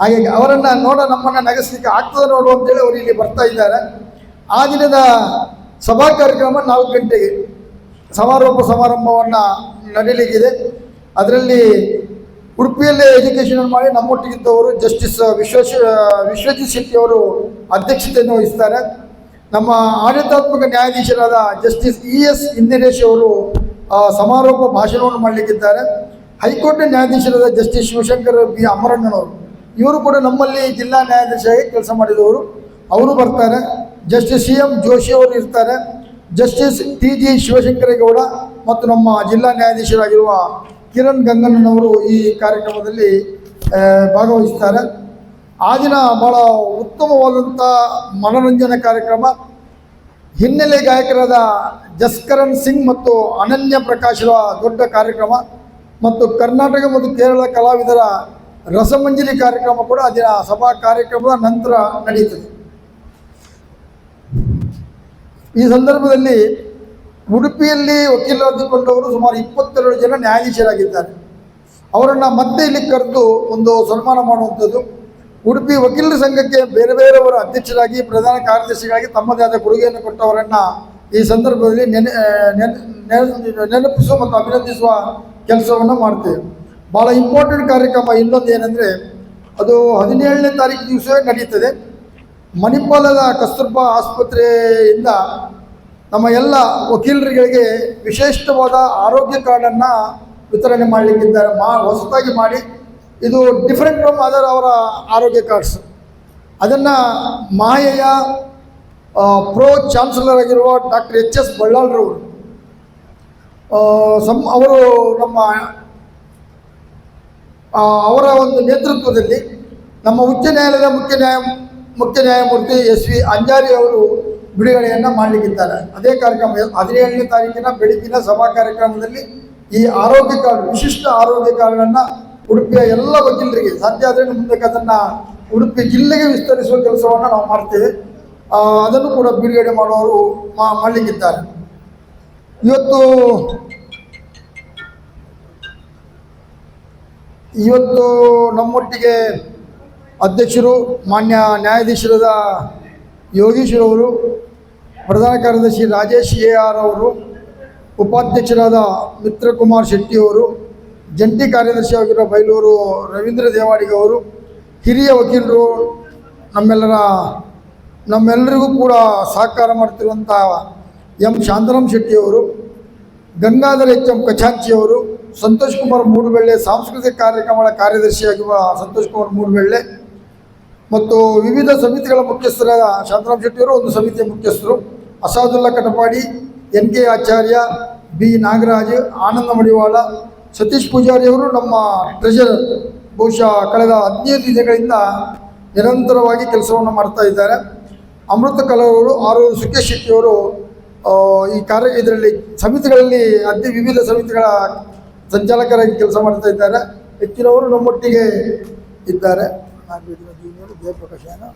S2: ಹಾಗೆ ಅವರನ್ನು ನೋಡ ನಮ್ಮನ್ನು ನಗಸ್ಲಿಕ್ಕೆ ಆಗ್ತದೆ ನೋಡು ಅಂತೇಳಿ ಅವರು ಇಲ್ಲಿ ಬರ್ತಾ ಇದ್ದಾರೆ. ಆ ದಿನದ ಸಭಾ ಕಾರ್ಯಕ್ರಮ ನಾಲ್ಕು ಗಂಟೆಗೆ ಸಮಾರೋಪ ಸಮಾರಂಭವನ್ನು ನಡೀಲಿಕ್ಕಿದೆ ಅದರಲ್ಲಿ ಉಡುಪಿಯಲ್ಲೇ ಎಜುಕೇಷನ್ ಮಾಡಿ ನಮ್ಮೊಟ್ಟಿಗಿದ್ದವರು ಜಸ್ಟಿಸ್ ವಿಶ್ವ ವಿಶ್ವಜಿತ್ ಶೆಟ್ಟಿ ಅವರು ಅಧ್ಯಕ್ಷತೆಯನ್ನು ವಹಿಸ್ತಾರೆ. ನಮ್ಮ ಆಡಳಿತಾತ್ಮಕ ನ್ಯಾಯಾಧೀಶರಾದ ಜಸ್ಟಿಸ್ ಇ ಎಸ್ ಇಂದಿರೇಶ್ ಅವರು ಸಮಾರೋಪ ಭಾಷಣವನ್ನು ಮಾಡಲಿಕ್ಕಿದ್ದಾರೆ. ಹೈಕೋರ್ಟ್ ನ್ಯಾಯಾಧೀಶರಾದ ಜಸ್ಟಿಸ್ ಶಿವಶಂಕರ್ ಬಿ ಅಮರಣ್ಣನವರು. ಇವರು ಕೂಡ ನಮ್ಮಲ್ಲಿ ಜಿಲ್ಲಾ ನ್ಯಾಯಾಧೀಶರಾಗಿ ಕೆಲಸ ಮಾಡಿದವರು. ಅವರು ಬರ್ತಾರೆ. ಜಸ್ಟಿಸ್ ಸಿ ಎಂ ಜೋಶಿ ಅವರು ಇರ್ತಾರೆ. ಜಸ್ಟಿಸ್ ಟಿ ಜಿ ಶಿವಶಂಕರೇಗೌಡ ಮತ್ತು ನಮ್ಮ ಜಿಲ್ಲಾ ನ್ಯಾಯಾಧೀಶರಾಗಿರುವ ಕಿರಣ್ ಗಂಗಣ್ಣನವರು ಈ ಕಾರ್ಯಕ್ರಮದಲ್ಲಿ ಭಾಗವಹಿಸ್ತಾರೆ. ಆ ದಿನ ಭಾಳ ಉತ್ತಮವಾದಂಥ ಮನೋರಂಜನಾ ಕಾರ್ಯಕ್ರಮ. ಹಿನ್ನೆಲೆ ಗಾಯಕರಾದ ಜಸ್ಕರಣ್ ಸಿಂಗ್ ಮತ್ತು ಅನನ್ಯ ಪ್ರಕಾಶರ ದೊಡ್ಡ ಕಾರ್ಯಕ್ರಮ. ಮತ್ತು ಕರ್ನಾಟಕ ಮತ್ತು ಕೇರಳ ಕಲಾವಿದರ ರಸಮಂಜರಿ ಕಾರ್ಯಕ್ರಮ ಕೂಡ ಆ ದಿನ ಸಭಾ ಕಾರ್ಯಕ್ರಮದ ನಂತರ ನಡೀತದೆ. ಈ ಸಂದರ್ಭದಲ್ಲಿ ಉಡುಪಿಯಲ್ಲಿ ವಕೀಲರಾಗಿಕೊಂಡವರು ಸುಮಾರು ಇಪ್ಪತ್ತೆರಡು ಜನ ನ್ಯಾಯಾಧೀಶರಾಗಿದ್ದಾರೆ. ಅವರನ್ನು ಮತ್ತೆ ಇಲ್ಲಿ ಕರೆದು ಒಂದು ಸನ್ಮಾನ ಮಾಡುವಂಥದ್ದು. ಉಡುಪಿ ವಕೀಲರ ಸಂಘಕ್ಕೆ ಬೇರೆ ಬೇರೆಯವರ ಅಧ್ಯಕ್ಷರಾಗಿ, ಪ್ರಧಾನ ಕಾರ್ಯದರ್ಶಿಗಳಾಗಿ ತಮ್ಮದೇ ಆದ ಕೊಡುಗೆಯನ್ನು ಕೊಟ್ಟವರನ್ನು ಈ ಸಂದರ್ಭದಲ್ಲಿ ನೆನೆ- ನೆನಪಿಸುವ ಮತ್ತು ಅಭಿನಂದಿಸುವ ಕೆಲಸವನ್ನು ಮಾಡ್ತೇವೆ. ಭಾಳ ಇಂಪಾರ್ಟೆಂಟ್ ಕಾರ್ಯಕ್ರಮ ಇನ್ನೊಂದು ಏನಂದರೆ, ಅದು ಹದಿನೇಳನೇ ತಾರೀಕು ದಿವಸವೇ ನಡೀತದೆ. ಮಣಿಪಾಲದ ಕಸ್ತೂರ್ಬಾ ಆಸ್ಪತ್ರೆಯಿಂದ ನಮ್ಮ ಎಲ್ಲ ವಕೀಲರುಗಳಿಗೆ ವಿಶಿಷ್ಟವಾದ ಆರೋಗ್ಯ ಕಾರ್ಡನ್ನು ವಿತರಣೆ ಮಾಡಲಿಕ್ಕಿದ್ದಾರೆ. ಮಾ, ಹೊಸದಾಗಿ ಮಾಡಿ. ಇದು ಡಿಫ್ರೆಂಟ್ ಫ್ರಮ್ ಅದರ್ ಅವರ ಆರೋಗ್ಯ ಕಾರ್ಡ್ಸ್. ಅದನ್ನು ಮಾಯೆಯ ಪ್ರೋ ಚಾನ್ಸಲರ್ ಆಗಿರುವ ಡಾಕ್ಟರ್ ಎಚ್ ಎಸ್ ಬಳ್ಳಾಳ್ರವರು ಸಮ್ ಅವರು ನಮ್ಮ ಅವರ ಒಂದು ನೇತೃತ್ವದಲ್ಲಿ ನಮ್ಮ ಉಚ್ಚ ನ್ಯಾಯಾಲಯದ ಮುಖ್ಯ ನ್ಯಾಯ, ಮುಖ್ಯ ನ್ಯಾಯಮೂರ್ತಿ ಎಸ್ ವಿ ಅಂಜಾರಿ ಅವರು ಬಿಡುಗಡೆಯನ್ನು ಮಾಡಲಿಕ್ಕಿದ್ದಾರೆ. ಅದೇ ಕಾರ್ಯಕ್ರಮ ಹದಿನೇಳನೇ ತಾರೀಕಿನ ಬೆಳಗಿನ ಸಭಾ ಕಾರ್ಯಕ್ರಮದಲ್ಲಿ ಈ ಆರೋಗ್ಯ ಕಾರ್ಡ್, ವಿಶಿಷ್ಟ ಆರೋಗ್ಯ ಕಾರ್ಡನ್ನು ಉಡುಪಿಯ ಎಲ್ಲ ವಕೀಲರಿಗೆ, ಸಾಧ್ಯ ಆದರೆ ಮುಂದಕ್ಕೆ ಅದನ್ನು ಉಡುಪಿ ಜಿಲ್ಲೆಗೆ ವಿಸ್ತರಿಸುವ ಕೆಲಸವನ್ನು ನಾವು ಮಾಡ್ತೇವೆ. ಅದನ್ನು ಕೂಡ ಬಿಡುಗಡೆ ಮಾಡುವವರು ಮಾ- ಮಾಡಲಿಕ್ಕಿದ್ದಾರೆ. ಇವತ್ತು ಇವತ್ತು ನಮ್ಮೊಟ್ಟಿಗೆ ಅಧ್ಯಕ್ಷರು, ಮಾನ್ಯ ನ್ಯಾಯಾಧೀಶರಾದ ಯೋಗೀಶ್ವರವರು ಪ್ರಧಾನ ಕಾರ್ಯದರ್ಶಿ ರಾಜೇಶ್ ಎ ಆರ್ ಅವರು, ಉಪಾಧ್ಯಕ್ಷರಾದ ಮಿತ್ರಕುಮಾರ್ ಶೆಟ್ಟಿಯವರು ಜಂಟಿ ಕಾರ್ಯದರ್ಶಿಯಾಗಿರೋ ಬೈಲೂರು ರವೀಂದ್ರ ದೇವಾಡಿಗವರು ಹಿರಿಯ ವಕೀಲರು ನಮ್ಮೆಲ್ಲರ, ನಮ್ಮೆಲ್ಲರಿಗೂ ಕೂಡ ಸಹಕಾರ ಮಾಡ್ತಿರುವಂಥ ಎಂ. ಶಾಂತರಾಮ್ ಶೆಟ್ಟಿಯವರು ಗಂಗಾಧರ ಎಚ್. ಎಂ. ಕಚಾಂಚಿಯವರು ಸಂತೋಷ್ ಕುಮಾರ್ ಮೂಡುಬೆಳ್ಳೆ ಸಾಂಸ್ಕೃತಿಕ ಕಾರ್ಯಕ್ರಮಗಳ ಕಾರ್ಯದರ್ಶಿಯಾಗಿರುವ ಸಂತೋಷ್ ಕುಮಾರ್ ಮೂಡುಬೆಳ್ಳೆ ಮತ್ತು ವಿವಿಧ ಸಮಿತಿಗಳ ಮುಖ್ಯಸ್ಥರಾದ ಶಾಂತರಾಮ್ ಶೆಟ್ಟಿಯವರು ಒಂದು ಸಮಿತಿಯ ಮುಖ್ಯಸ್ಥರು Asadulla Katapadi, N K Acharya, B Nagaraj, Ananda Madivala, Satish ಪೂಜಾರಿಯವರು ನಮ್ಮ ಟ್ರೆಜರರ್ ಬಹುಶಃ ಕಳೆದ ಹದಿನೈದು ದಿನಗಳಿಂದ ನಿರಂತರವಾಗಿ ಕೆಲಸವನ್ನು ಮಾಡ್ತಾ ಇದ್ದಾರೆ. ಅಮೃತ ಕಲವರು ಆರು ಸುಖೇಶ್ ಶೆಟ್ಟಿಯವರು ಈ ಕಾರ್ಯ ಇದರಲ್ಲಿ ಸಮಿತಿಗಳಲ್ಲಿ ಅತಿ ವಿವಿಧ ಸಮಿತಿಗಳ ಸಂಚಾಲಕರಾಗಿ ಕೆಲಸ ಮಾಡ್ತಾ ಇದ್ದಾರೆ. ಹೆಚ್ಚಿನವರು ನಮ್ಮೊಟ್ಟಿಗೆ ಇದ್ದಾರೆ. ಜಯಪ್ರಕಾಶ್ ಏನೋ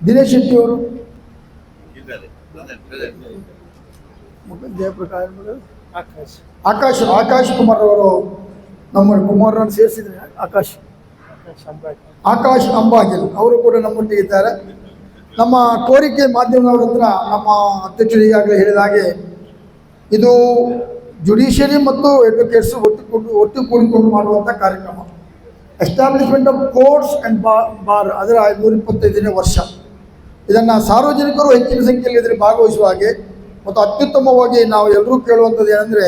S2: ದಿನೇಶ್ ಶೆಟ್ಟಿ ಅವರು. ಮತ್ತೆ ಜಯಪ್ರಕಾಶ್ ಆಕಾಶ್. ಆಕಾಶ್ ಆಕಾಶ್ ಕುಮಾರ್ ಅವರು ನಮ್ಮ ಕುಮಾರರನ್ನು ಸೇರಿಸಿದ್ರೆ ಆಕಾಶ್. ಆಕಾಶ್ ಅಂಬಾಗಿಲ್ ಅವರು ಕೂಡ ನಮ್ಮೊಟ್ಟಿಗೆ ಇದ್ದಾರೆ. ನಮ್ಮ ಕೋರಿಕೆ ಮಾಧ್ಯಮದವರ ಹತ್ರ ನಮ್ಮ ಅಧ್ಯಕ್ಷರು ಈಗಾಗಲೇ ಹೇಳಿದ ಹಾಗೆ ಇದು ಜುಡಿಷಿಯರಿ ಮತ್ತು ಅಡ್ವೊಕೇಟ್ಸ್ ಒಟ್ಟು ಕೂಡಿಕೊಂಡು ಮಾಡುವಂಥ ಕಾರ್ಯಕ್ರಮ. ಎಸ್ಟಾಬ್ಲಿಷ್ಮೆಂಟ್ ಆಫ್ ಕೋರ್ಟ್ಸ್ ಆ್ಯಂಡ್ ಬಾ ಬಾರ್ ಅದರ ನೂರ ಇಪ್ಪತ್ತೈದನೇ ವರ್ಷ. ಇದನ್ನು ಸಾರ್ವಜನಿಕರು ಹೆಚ್ಚಿನ ಸಂಖ್ಯೆಯಲ್ಲಿ ಇದರಲ್ಲಿ ಭಾಗವಹಿಸುವ ಹಾಗೆ ಮತ್ತು ಅತ್ಯುತ್ತಮವಾಗಿ ನಾವು ಎಲ್ಲರೂ ಕೇಳುವಂಥದ್ದು ಏನಂದರೆ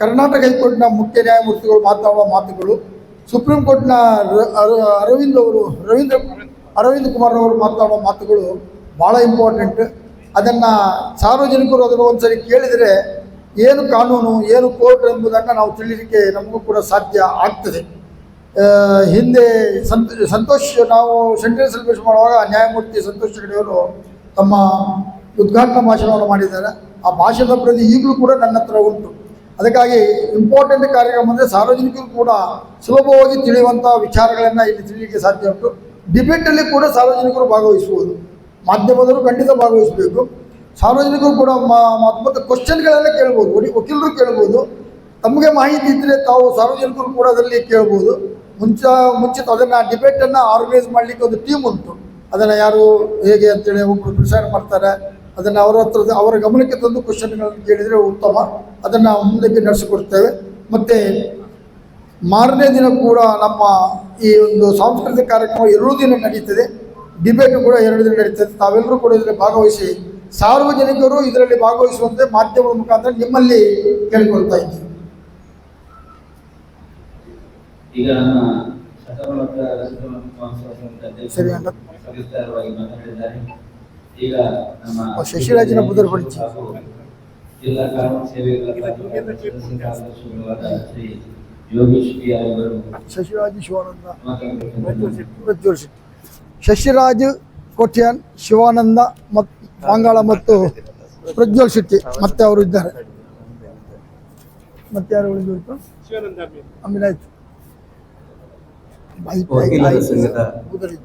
S2: ಕರ್ನಾಟಕ ಹೈಕೋರ್ಟ್ನ ಮುಖ್ಯ ನ್ಯಾಯಮೂರ್ತಿಗಳು ಮಾತಾಡುವ ಮಾತುಗಳು, ಸುಪ್ರೀಂ ಕೋರ್ಟ್ನ ಅರವಿಂದ್ ಅವರು ರವೀಂದ್ರ ಅರವಿಂದ್ ಕುಮಾರ್ ಅವರು ಮಾತಾಡುವ ಮಾತುಗಳು ಭಾಳ ಇಂಪಾರ್ಟೆಂಟ್ ಅದನ್ನು ಸಾರ್ವಜನಿಕರು ಅದನ್ನು ಒಂದ್ಸರಿ ಕೇಳಿದರೆ ಏನು ಕಾನೂನು, ಏನು ಕೋರ್ಟ್ ಎಂಬುದನ್ನು ನಾವು ತಿಳಿಲಿಕ್ಕೆ ನಮಗೂ ಕೂಡ ಸಾಧ್ಯ ಆಗ್ತದೆ. ಹಿಂದೆ ಸಂತ, ಸಂತೋಷ್, ನಾವು ಸೆಂಟ್ರಲ್ ಸೆಲೆಬ್ರೇಷನ್ ಮಾಡುವಾಗ ನ್ಯಾಯಮೂರ್ತಿ ಸಂತೋಷ್ ಹೆಗಡೆಯವರು ತಮ್ಮ ಉದ್ಘಾಟನಾ ಭಾಷಣವನ್ನು ಮಾಡಿದ್ದಾರೆ. ಆ ಭಾಷಣದ ಪ್ರತಿ ಈಗಲೂ ಕೂಡ ನನ್ನ ಹತ್ರ ಉಂಟು. ಅದಕ್ಕಾಗಿ ಇಂಪಾರ್ಟೆಂಟ್ ಕಾರ್ಯಕ್ರಮ ಅಂದರೆ ಸಾರ್ವಜನಿಕರು ಕೂಡ ಸುಲಭವಾಗಿ ತಿಳಿಯುವಂಥ ವಿಚಾರಗಳನ್ನು ಇಲ್ಲಿ ತಿಳಿಯಲಿಕ್ಕೆ ಸಾಧ್ಯ ಉಂಟು. ಡಿಬೇಟಲ್ಲಿ ಕೂಡ ಸಾರ್ವಜನಿಕರು ಭಾಗವಹಿಸುವುದು. ಮಾಧ್ಯಮದವರು ಖಂಡಿತ ಭಾಗವಹಿಸಬೇಕು. ಸಾರ್ವಜನಿಕರು ಕೂಡ ಮತ್ತು ಕ್ವಶನ್ಗಳೆಲ್ಲ ಕೇಳ್ಬೋದು. ವಕೀಲರು ಕೇಳ್ಬೋದು. ತಮಗೆ ಮಾಹಿತಿ ಇದ್ದರೆ ತಾವು ಸಾರ್ವಜನಿಕರು ಕೂಡ ಅದರಲ್ಲಿ ಕೇಳ್ಬೋದು. ಮುಂಚೆ ಮುಂಚಿತ ಅದನ್ನು ಡಿಬೇಟನ್ನು ಆರ್ಗನೈಸ್ ಮಾಡಲಿಕ್ಕೆ ಒಂದು ಟೀಮ್ ಉಂಟು. ಅದನ್ನು ಯಾರು ಹೇಗೆ ಅಂತೇಳಿ ಒಬ್ಬರು ಪ್ರಿಸೈಡ್ ಮಾಡ್ತಾರೆ. ಅದನ್ನು ಅವರ ಹತ್ರ ಅವರ ಗಮನಕ್ಕೆ ತಂದು ಕ್ವಶನ್ಗಳನ್ನು ಕೇಳಿದರೆ ಉತ್ತಮ. ಅದನ್ನು ಮುಂದಕ್ಕೆ ನಡೆಸಿಕೊಡ್ತೇವೆ. ಮತ್ತು ಮಾರನೇ ದಿನ ಕೂಡ ನಮ್ಮ ಈ ಒಂದು ಸಾಂಸ್ಕೃತಿಕ ಕಾರ್ಯಕ್ರಮ ಎರಡು ದಿನ ನಡೀತದೆ. ಡಿಬೇಟ್ ಕೂಡ ಎರಡು ದಿನ ನಡೀತದೆ. ತಾವೆಲ್ಲರೂ ಕೂಡ ಇದರಲ್ಲಿ ಭಾಗವಹಿಸಿ ಸಾರ್ವಜನಿಕರು ಇದರಲ್ಲಿ ಭಾಗವಹಿಸುವಂತೆ ಮಾಧ್ಯಮದ ಮುಖಾಂತರ ನಿಮ್ಮಲ್ಲಿ ಕೇಳಿಕೊಳ್ತಾ ಇದ್ದೀವಿ
S1: ಈಗ ಈಗ ನಮ್ಮ
S2: ಶಶಿರಾಜನ ಬುದ್ಧರು ಬಳಿಸಿ
S1: ಹಾಗೂ ಜಿಲ್ಲಾ ಕಾನೂನು ಸೇವೆಗಳ ಪ್ರಾಧಿಕಾರದ ಸದಸ್ಯ ಕಾರ್ಯದರ್ಶಿಗಳಾದ ಶ್ರೀ ಯೋಗೀಶ್ ಪಿ ಅವರು
S2: ಶಶಿರಾಜ್ ಶಿವಾನಂದ.
S1: ಮಾತನಾಡುತ್ತಿದ್ದಾರೆ.
S2: ಪ್ರಜ್ವಲ್ ಶೆಟ್ಟಿ. ಶಶಿರಾಜ್ ಕೋಟ್ಯಾನ್ ಶಿವಾನಂದ ಮತ್ತು ಪಾಂಗಾಳ ಮತ್ತು ಪ್ರಜ್ವಲ್ ಶೆಟ್ಟಿ ಮತ್ತೆ ಅವರು ಇದ್ದಾರೆ. ಮತ್ತೆ ಯಾರು ಆಮೇಲೆ ಆಯ್ತು.
S3: ವಕೀಲರ ಸಂಘದ.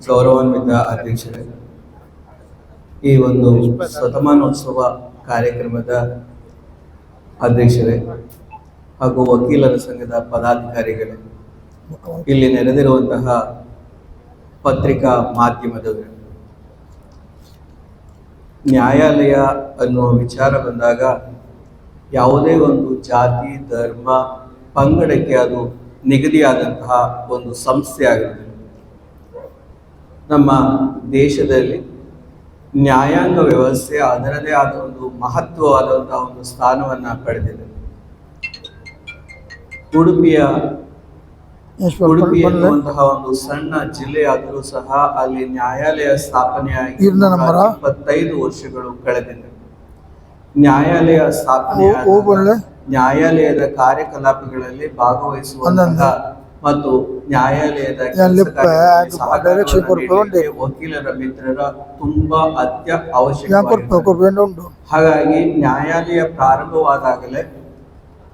S3: ಗೌರವಾನ್ವಿತ ಅಧ್ಯಕ್ಷರೇ ಈ ಒಂದು ಶತಮಾನೋತ್ಸವ ಕಾರ್ಯಕ್ರಮದ ಅಧ್ಯಕ್ಷರೇ ಹಾಗೂ ವಕೀಲರ ಸಂಘದ ಪದಾಧಿಕಾರಿಗಳೇ ಇಲ್ಲಿ ನೆರೆದಿರುವಂತಹ ಪತ್ರಿಕಾ ಮಾಧ್ಯಮದವರು. ನ್ಯಾಯಾಲಯ ಅನ್ನುವ ವಿಚಾರ ಬಂದಾಗ ಯಾವುದೇ ಒಂದು ಜಾತಿ, ಧರ್ಮ, ಪಂಗಡಕ್ಕೆ ಅದು ನಿಗದಿಯಾದಂತಹ ಒಂದು ಸಂಸ್ಥೆ ಆಗಿರುತ್ತೆ ನಮ್ಮ ದೇಶದಲ್ಲಿ ನ್ಯಾಯಾಂಗ ವ್ಯವಸ್ಥೆ ಅದರದೇ ಆದ ಒಂದು ಮಹತ್ವವಾದಂತಹ ಒಂದು ಸ್ಥಾನವನ್ನ ಪಡೆದಿದೆ. ಉಡುಪಿಯ
S2: ಈಶ್ವರ್
S3: ಉಡುಪಿ ಎನ್ನುವಂತಹ ಒಂದು ಸಣ್ಣ ಜಿಲ್ಲೆಯಾದರೂ ಸಹ ಅಲ್ಲಿ ನ್ಯಾಯಾಲಯ ಸ್ಥಾಪನೆಯಾಗಿ? ಇಪ್ಪತ್ತೈದು ವರ್ಷಗಳು ಕಳೆದಿದೆ. ನ್ಯಾಯಾಲಯ ಸ್ಥಾಪನೆ. ನ್ಯಾಯಾಲಯದ ಕಾರ್ಯಕಲಾಪಗಳಲ್ಲಿ ಭಾಗವಹಿಸುವಂತಹ ಮತ್ತು ನ್ಯಾಯಾಲಯದ ವಕೀಲರ ಮಿತ್ರರ ತುಂಬಾ ಅತ್ಯ
S2: ಯಾಕೆ
S3: ಅವಶ್ಯಕ ಹಾಗಾಗಿ ನ್ಯಾಯಾಲಯ ಪ್ರಾರಂಭವಾದಾಗಲೇ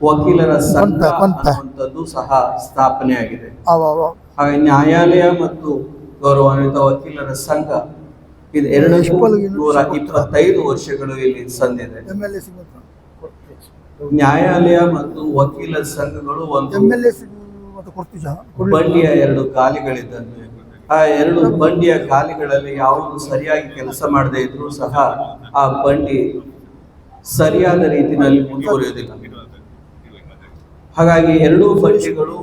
S3: ವಕೀಲರ ಸಂಘ
S2: ಕೊಂತ, ಕೊಂತ.
S3: ಅನ್ನುವಂಥದ್ದು ಸಹ ಸ್ಥಾಪನೆ
S2: ಆಗಿದೆ ಅವ
S3: ಹಾಗೆ ನ್ಯಾಯಾಲಯ ಮತ್ತು ಗೌರವಾನ್ವಿತ ವಕೀಲರ ಸಂಘ ಇದು ಎರಡು
S2: ಎಷ್ಟೊಳಗೆ
S3: ನೂರ ಇಪ್ಪತ್ತೈದು ವರ್ಷಗಳು ಇಲ್ಲಿ ಸಂದಿದೆ.
S2: ಎಂ ಎಲ್ ಎ ಸಿಗುತ್ತೆ?
S3: ನ್ಯಾಯಾಲಯ ಮತ್ತು ವಕೀಲರ ಸಂಘಗಳು ಒಂದು
S2: ಎಂ ಎಲ್ ಎ ಮತ್ತೆ ಕೊಡ್ತೀಜ
S3: ಬಂಡಿಯ ಎರಡು ಖಾಲಿಗಳಿದ್ದಂತೆ ಆ ಎರಡು ಬಂಡಿಯ ಗಾಲಿಗಳಲ್ಲಿ ಯಾವುದು ಸರಿಯಾಗಿ ಕೆಲಸ ಮಾಡದೇ ಇದ್ರೂ ಸಹ ಆ ಬಂಡಿ ಸರಿಯಾದ ರೀತಿಯಲ್ಲಿ ಮುಂದುವರಿಯುವುದಿಲ್ಲ. ಹಾಗಾಗಿ ಎರಡೂ
S2: ಪಕ್ಷಗಳು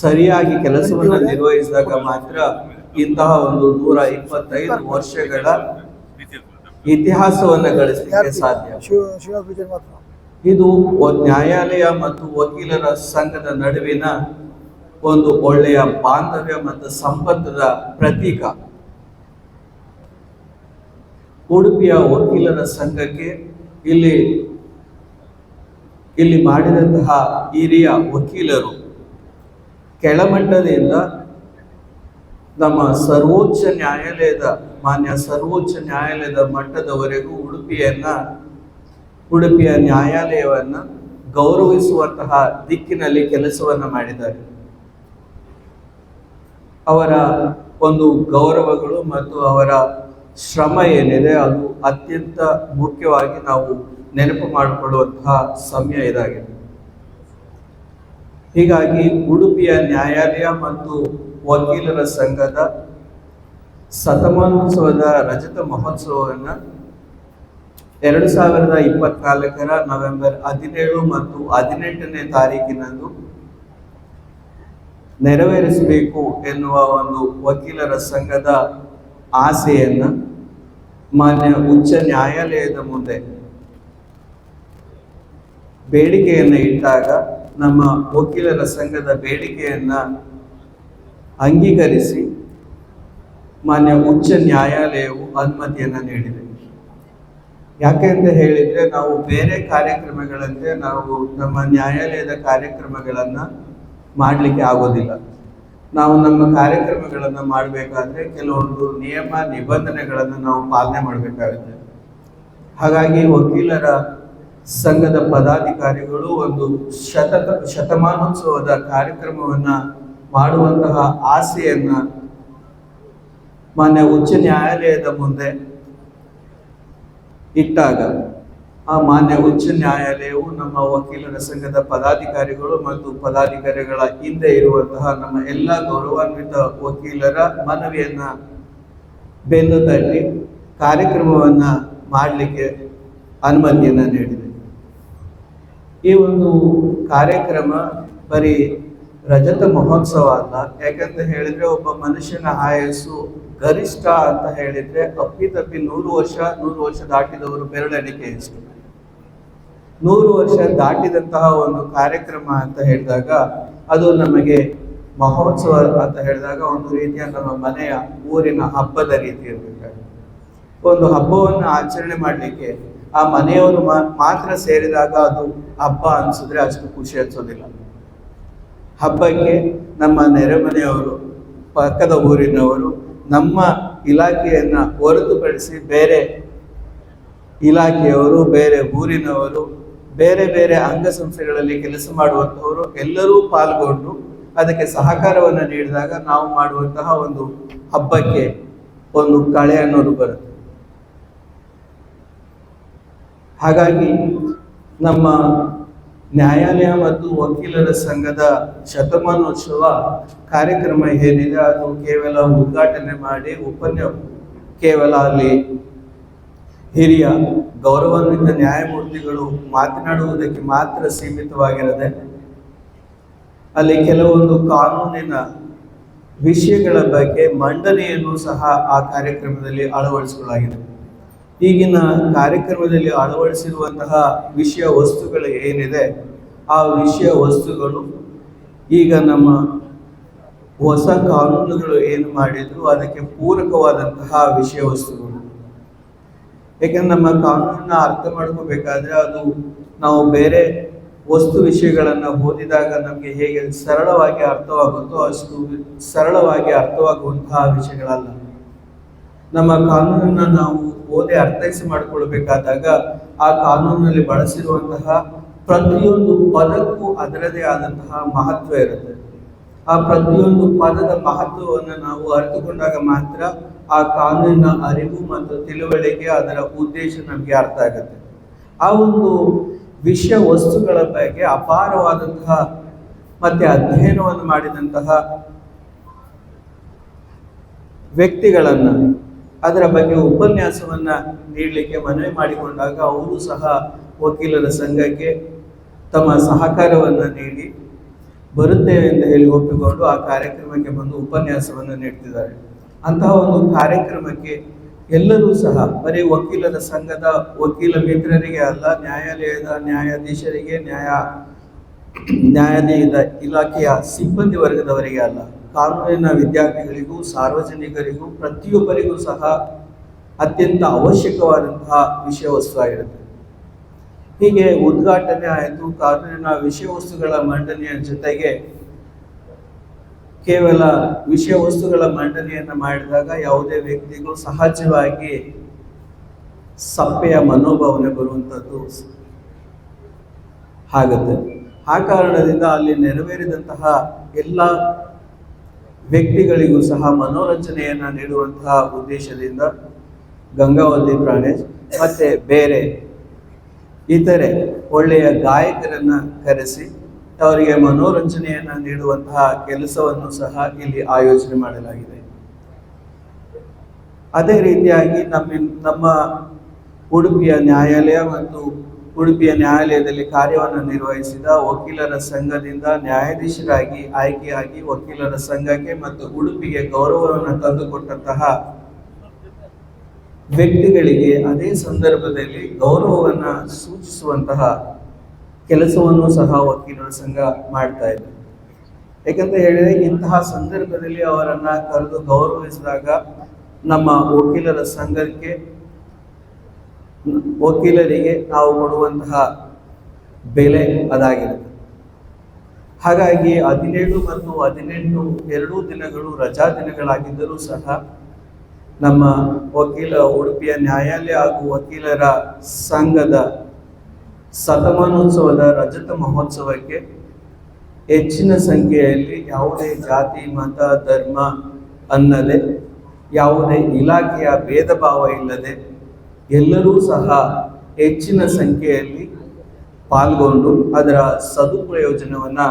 S3: ಸರಿಯಾಗಿ ಕೆಲಸವನ್ನು ನಿರ್ವಹಿಸಿದಾಗ ಮಾತ್ರ ಇಂತಹ ಒಂದು ನೂರ ಇಪ್ಪತ್ತೈದು ವರ್ಷಗಳ ಇತಿಹಾಸವನ್ನು ಗಳಿಸಲಿಕ್ಕೆ ಸಾಧ್ಯ. ಇದು ನ್ಯಾಯಾಲಯ ಮತ್ತು ವಕೀಲರ ಸಂಘದ ನಡುವಿನ ಒಂದು ಒಳ್ಳೆಯ ಬಾಂಧವ್ಯ ಮತ್ತು ಸಂಬಂಧದ ಪ್ರತೀಕ. ಉಡುಪಿಯ ವಕೀಲರ ಸಂಘಕ್ಕೆ ಇಲ್ಲಿ ಇಲ್ಲಿ ಮಾಡಿದಂತಹ ಹಿರಿಯ ವಕೀಲರು ಕೆಳಮಟ್ಟದಿಂದ ನಮ್ಮ ಸರ್ವೋಚ್ಚ ನ್ಯಾಯಾಲಯದ, ಮಾನ್ಯ ಸರ್ವೋಚ್ಚ ನ್ಯಾಯಾಲಯದ ಮಟ್ಟದವರೆಗೂ ಉಡುಪಿಯನ್ನ, ಉಡುಪಿಯ ನ್ಯಾಯಾಲಯವನ್ನ ಗೌರವಿಸುವಂತಹ ದಿಕ್ಕಿನಲ್ಲಿ ಕೆಲಸವನ್ನ ಮಾಡಿದ್ದಾರೆ. ಅವರ ಒಂದು ಗೌರವಗಳು ಮತ್ತು ಅವರ ಶ್ರಮ ಏನಿದೆ ಅದು ಅತ್ಯಂತ ಮುಖ್ಯವಾಗಿ ನಾವು ನೆನಪು ಮಾಡಿಕೊಳ್ಳುವಂತಹ ಸಮಯ ಇದಾಗಿದೆ. ಹೀಗಾಗಿ ಉಡುಪಿಯ ನ್ಯಾಯಾಲಯ ಮತ್ತು ವಕೀಲರ ಸಂಘದ ಶತಮಾನೋತ್ಸವದ ರಜತ ಮಹೋತ್ಸವವನ್ನು ಎರಡು ಸಾವಿರದ ಇಪ್ಪತ್ನಾಲ್ಕರ ನವೆಂಬರ್ ಹದಿನೇಳು ಮತ್ತು ಹದಿನೆಂಟನೇ ತಾರೀಕಿನಂದು ನೆರವೇರಿಸಬೇಕು ಎನ್ನುವ ಒಂದು ವಕೀಲರ ಸಂಘದ ಆಸೆಯನ್ನು ಮಾನ್ಯ ಉಚ್ಚ ನ್ಯಾಯಾಲಯದ ಮುಂದೆ ಬೇಡಿಕೆಯನ್ನ ಇಟ್ಟಾಗ ನಮ್ಮ ವಕೀಲರ ಸಂಘದ ಬೇಡಿಕೆಯನ್ನ ಅಂಗೀಕರಿಸಿ ಮಾನ್ಯ ಉಚ್ಚ ನ್ಯಾಯಾಲಯವು ಅನುಮತಿಯನ್ನ ನೀಡಿದೆ. ಯಾಕೆ ಅಂತ ಹೇಳಿದ್ರೆ ನಾವು ಬೇರೆ ಕಾರ್ಯಕ್ರಮಗಳಂತೆ ನಾವು ನಮ್ಮ ನ್ಯಾಯಾಲಯದ ಕಾರ್ಯಕ್ರಮಗಳನ್ನ ಮಾಡಲಿಕ್ಕೆ ಆಗೋದಿಲ್ಲ. ನಾವು ನಮ್ಮ ಕಾರ್ಯಕ್ರಮಗಳನ್ನ ಮಾಡಬೇಕಾದ್ರೆ ಕೆಲವೊಂದು ನಿಯಮ ನಿಬಂಧನೆಗಳನ್ನು ನಾವು ಪಾಲನೆ ಮಾಡಬೇಕಾಗುತ್ತೆ. ಹಾಗಾಗಿ ವಕೀಲರ ಸಂಘದ ಪದಾಧಿಕಾರಿಗಳು ಒಂದು ಶತ ಶತಮಾನೋತ್ಸವದ ಕಾರ್ಯಕ್ರಮವನ್ನ ಮಾಡುವಂತಹ ಆಸೆಯನ್ನ ಮಾನ್ಯ ಉಚ್ಚ ನ್ಯಾಯಾಲಯದ ಮುಂದೆ ಇಟ್ಟಾಗ ಆ ಮಾನ್ಯ ಉಚ್ಚ ನ್ಯಾಯಾಲಯವು ನಮ್ಮ ವಕೀಲರ ಸಂಘದ ಪದಾಧಿಕಾರಿಗಳು ಮತ್ತು ಪದಾಧಿಕಾರಿಗಳ ಹಿಂದೆ ಇರುವಂತಹ ನಮ್ಮ ಎಲ್ಲ ಗೌರವಾನ್ವಿತ ವಕೀಲರ ಮನವಿಯನ್ನ ಬೆನ್ನು ತಳ್ಳಿ ಕಾರ್ಯಕ್ರಮವನ್ನ ಮಾಡಲಿಕ್ಕೆ ಅನುಮತಿಯನ್ನು ನೀಡಿದೆ. ಈ ಒಂದು ಕಾರ್ಯಕ್ರಮ ಬರೀ ರಜತ ಮಹೋತ್ಸವ ಅಲ್ಲ. ಯಾಕಂತ ಹೇಳಿದ್ರೆ ಒಬ್ಬ ಮನುಷ್ಯನ ಆಯಸ್ಸು ಗರಿಷ್ಠ ಅಂತ ಹೇಳಿದ್ರೆ ಅಪ್ಪಿತಪ್ಪಿ ನೂರು ವರ್ಷ ನೂರು ವರ್ಷ ದಾಟಿದವರು ಬೆರಳೆಣಿಕೆ ಎಷ್ಟು ನೂರು ವರ್ಷ ದಾಟಿದಂತಹ ಒಂದು ಕಾರ್ಯಕ್ರಮ ಅಂತ ಹೇಳಿದಾಗ ಅದು ನಮಗೆ ಮಹೋತ್ಸವ ಅಂತ ಹೇಳಿದಾಗ ಒಂದು ರೀತಿಯ ನಮ್ಮ ಮನೆಯ ಊರಿನ ಹಬ್ಬದ ರೀತಿ ಇರಬೇಕಾಗುತ್ತೆ. ಒಂದು ಹಬ್ಬವನ್ನು ಆಚರಣೆ ಮಾಡಲಿಕ್ಕೆ ಆ ಮನೆಯವರು ಮಾತ್ರ ಸೇರಿದಾಗ ಅದು ಹಬ್ಬ ಅನಿಸಿದ್ರೆ ಅಷ್ಟು ಖುಷಿ ಅನ್ಸೋದಿಲ್ಲ. ಹಬ್ಬಕ್ಕೆ ನಮ್ಮ ನೆರೆಮನೆಯವರು, ಪಕ್ಕದ ಊರಿನವರು ನಮ್ಮ ಇಲಾಖೆಯನ್ನು ಹೊರತುಪಡಿಸಿ ಬೇರೆ ಇಲಾಖೆಯವರು, ಬೇರೆ ಊರಿನವರು, ಬೇರೆ ಬೇರೆ ಅಂಗಸಂಸ್ಥೆಗಳಲ್ಲಿ ಕೆಲಸ ಮಾಡುವಂಥವರು ಎಲ್ಲರೂ ಪಾಲ್ಗೊಂಡು ಅದಕ್ಕೆ ಸಹಕಾರವನ್ನು ನೀಡಿದಾಗ ನಾವು ಮಾಡುವಂತಹ ಒಂದು ಹಬ್ಬಕ್ಕೆ ಒಂದು ಕಳೆ ಅನ್ನೋದು ಬರುತ್ತೆ. ಹಾಗಾಗಿ ನಮ್ಮ ನ್ಯಾಯಾಲಯ ಮತ್ತು ವಕೀಲರ ಸಂಘದ ಶತಮಾನೋತ್ಸವ ಕಾರ್ಯಕ್ರಮ ಏನಿದೆ, ಅದು ಕೇವಲ ಉದ್ಘಾಟನೆ ಮಾಡಿ ಉಪನ್ಯ ಕೇವಲ ಅಲ್ಲಿ ಹಿರಿಯ ಗೌರವಾನ್ವಿತ ನ್ಯಾಯಮೂರ್ತಿಗಳು ಮಾತನಾಡುವುದಕ್ಕೆ ಮಾತ್ರ ಸೀಮಿತವಾಗಿರದೆ, ಅಲ್ಲಿ ಕೆಲವೊಂದು ಕಾನೂನಿನ ವಿಷಯಗಳ ಬಗ್ಗೆ ಮಂಡನೆಯನ್ನು ಸಹ ಆ ಕಾರ್ಯಕ್ರಮದಲ್ಲಿ ಅಳವಡಿಸಿಕೊಳ್ಳಲಾಗಿದೆ. ಈಗಿನ ಕಾರ್ಯಕ್ರಮದಲ್ಲಿ ಅಳವಡಿಸಿರುವಂತಹ ವಿಷಯ ವಸ್ತುಗಳು ಏನಿದೆ, ಆ ವಿಷಯ ವಸ್ತುಗಳು, ಈಗ ನಮ್ಮ ಹೊಸ ಕಾನೂನುಗಳು ಏನು ಮಾಡಿದ್ರು, ಅದಕ್ಕೆ ಪೂರಕವಾದಂತಹ ವಿಷಯ ವಸ್ತುಗಳು. ಯಾಕಂದ್ರೆ ನಮ್ಮ ಕಾನೂನನ್ನ ಅರ್ಥ ಮಾಡ್ಕೋಬೇಕಾದ್ರೆ ಅದು ನಾವು ಬೇರೆ ವಸ್ತು ವಿಷಯಗಳನ್ನು ಓದಿದಾಗ ನಮಗೆ ಹೇಗೆ ಸರಳವಾಗಿ ಅರ್ಥವಾಗುತ್ತೋ ಅಷ್ಟು ಸರಳವಾಗಿ ಅರ್ಥವಾಗುವಂತಹ ವಿಷಯಗಳಲ್ಲ. ನಮ್ಮ ಕಾನೂನನ್ನ ನಾವು ಓದಿ ಅರ್ಥೈಸಿ ಮಾಡಿಕೊಳ್ಬೇಕಾದಾಗ ಆ ಕಾನೂನಿನಲ್ಲಿ ಬಳಸಿರುವಂತಹ ಪ್ರತಿಯೊಂದು ಪದಕ್ಕೂ ಅದರದೇ ಆದಂತಹ ಮಹತ್ವ ಇರುತ್ತೆ. ಆ ಪ್ರತಿಯೊಂದು ಪದದ ಮಹತ್ವವನ್ನು ನಾವು ಅರಿತುಕೊಂಡಾಗ ಮಾತ್ರ ಆ ಕಾನೂನಿನ ಅರಿವು ಮತ್ತು ತಿಳುವಳಿಕೆ ಅದರ ಉದ್ದೇಶ ನಮಗೆ ಅರ್ಥ ಆಗುತ್ತೆ. ಆ ಒಂದು ವಿಷಯ ವಸ್ತುಗಳ ಬಗ್ಗೆ ಅಪಾರವಾದಂತಹ ಮತ್ತೆ ಅಧ್ಯಯನವನ್ನು ಮಾಡಿದಂತಹ ವ್ಯಕ್ತಿಗಳನ್ನ ಅದರ ಬಗ್ಗೆ ಉಪನ್ಯಾಸವನ್ನ ನೀಡಲಿಕ್ಕೆ ಮನವಿ ಮಾಡಿಕೊಂಡಾಗ ಅವರು ಸಹ ವಕೀಲರ ಸಂಘಕ್ಕೆ ತಮ್ಮ ಸಹಕಾರವನ್ನ ನೀಡಿ ಬರುತ್ತೇವೆ ಅಂತ ಹೇಳಿ ಒಪ್ಪಿಕೊಂಡು ಆ ಕಾರ್ಯಕ್ರಮಕ್ಕೆ ಬಂದು ಉಪನ್ಯಾಸವನ್ನು ನೀಡ್ತಿದ್ದಾರೆ. ಅಂತಹ ಒಂದು ಕಾರ್ಯಕ್ರಮಕ್ಕೆ ಎಲ್ಲರೂ ಸಹ, ಬರೀ ವಕೀಲರ ಸಂಘದ ವಕೀಲ ಮಿತ್ರರಿಗೆ ಅಲ್ಲ, ನ್ಯಾಯಾಲಯದ ನ್ಯಾಯಾಧೀಶರಿಗೆ, ನ್ಯಾಯ, ನ್ಯಾಯಾಲಯದ ಇಲಾಖೆಯ ಸಿಬ್ಬಂದಿ ವರ್ಗದವರಿಗೆ ಅಲ್ಲ ಕಾನೂನಿನ ವಿದ್ಯಾರ್ಥಿಗಳಿಗೂ, ಸಾರ್ವಜನಿಕರಿಗೂ, ಪ್ರತಿಯೊಬ್ಬರಿಗೂ ಸಹ ಅತ್ಯಂತ ಅವಶ್ಯಕವಾದಂತಹ ವಿಷಯ ವಸ್ತು ಆಗಿರುತ್ತೆ ಹೀಗೆ ಉದ್ಘಾಟನೆ ಆಯಿತು. ಕಾನೂನಿನ ವಿಷಯ ವಸ್ತುಗಳ ಮಂಡನೆಯ ಜೊತೆಗೆ ಕೇವಲ ವಿಷಯ ವಸ್ತುಗಳ ಮಂಡನೆಯನ್ನು ಮಾಡಿದಾಗ ಯಾವುದೇ ವ್ಯಕ್ತಿಗೂ ಸಹಜವಾಗಿ ಸಪ್ಪೆಯ ಮನೋಭಾವನೆ ಬರುವಂಥದ್ದು ಆಗುತ್ತೆ. ಆ ಕಾರಣದಿಂದ ಅಲ್ಲಿ ನೆರವೇರಿದಂತಹ ಎಲ್ಲ ವ್ಯಕ್ತಿಗಳಿಗೂ ಸಹ ಮನೋರಂಜನೆಯನ್ನ ನೀಡುವಂತಹ ಉದ್ದೇಶದಿಂದ ಗಂಗಾವತಿ ಪ್ರಾಣೇಶ್ ಮತ್ತೆ ಬೇರೆ ಇತರೆ ಒಳ್ಳೆಯ ಗಾಯಕರನ್ನ ಕರೆಸಿ ಅವರಿಗೆ ಮನೋರಂಜನೆಯನ್ನ ನೀಡುವಂತಹ ಕೆಲಸವನ್ನು ಸಹ ಇಲ್ಲಿ ಆಯೋಜನೆ ಮಾಡಲಾಗಿದೆ. ಅದೇ ರೀತಿಯಾಗಿ ನಮ್ಮ ನಮ್ಮ ಉಡುಪಿಯ ನ್ಯಾಯಾಲಯ ಮತ್ತು ಉಡುಪಿಯ ನ್ಯಾಯಾಲಯದಲ್ಲಿ ಕಾರ್ಯವನ್ನು ನಿರ್ವಹಿಸಿದ ವಕೀಲರ ಸಂಘದಿಂದ ನ್ಯಾಯಾಧೀಶರಾಗಿ ಆಯ್ಕೆಯಾಗಿ ವಕೀಲರ ಸಂಘಕ್ಕೆ ಮತ್ತು ಉಡುಪಿಗೆ ಗೌರವವನ್ನು ತಂದುಕೊಟ್ಟಂತಹ ವ್ಯಕ್ತಿಗಳಿಗೆ ಅದೇ ಸಂದರ್ಭದಲ್ಲಿ ಗೌರವವನ್ನು ಸೂಚಿಸುವಂತಹ ಕೆಲಸವನ್ನು ಸಹ ವಕೀಲರ ಸಂಘ ಮಾಡ್ತಾ ಇದೆ. ಯಾಕಂತ ಹೇಳಿದ್ರೆ ಇಂತಹ ಸಂದರ್ಭದಲ್ಲಿ ಅವರನ್ನ ಕರೆದು ಗೌರವಿಸಿದಾಗ ನಮ್ಮ ವಕೀಲರ ಸಂಘಕ್ಕೆ ವಕೀಲರಿಗೆ ನಾವು ಕೊಡುವಂತಹ ಬೆಲೆ ಅದಾಗಿರುತ್ತೆ. ಹಾಗಾಗಿ ಹದಿನೇಳು ಮತ್ತು ಹದಿನೆಂಟು ಎರಡೂ ದಿನಗಳು ರಜಾ ದಿನಗಳಾಗಿದ್ದರೂ ಸಹ ನಮ್ಮ ವಕೀಲ ಉಡುಪಿಯ ನ್ಯಾಯಾಲಯ ಹಾಗೂ ವಕೀಲರ ಸಂಘದ ಶತಮಾನೋತ್ಸವದ ರಜತ ಮಹೋತ್ಸವಕ್ಕೆ ಹೆಚ್ಚಿನ ಸಂಖ್ಯೆಯಲ್ಲಿ ಯಾವುದೇ ಜಾತಿ, ಮತ, ಧರ್ಮ ಅನ್ನದೆ, ಯಾವುದೇ ಇಲಾಖೆಯ ಭೇದ ಭಾವ ಇಲ್ಲದೆ ಎಲ್ಲರೂ ಸಹ ಹೆಚ್ಚಿನ ಸಂಖ್ಯೆಯಲ್ಲಿ ಪಾಲ್ಗೊಂಡು ಅದರ ಸದುಪ್ರಯೋಜನವನ್ನು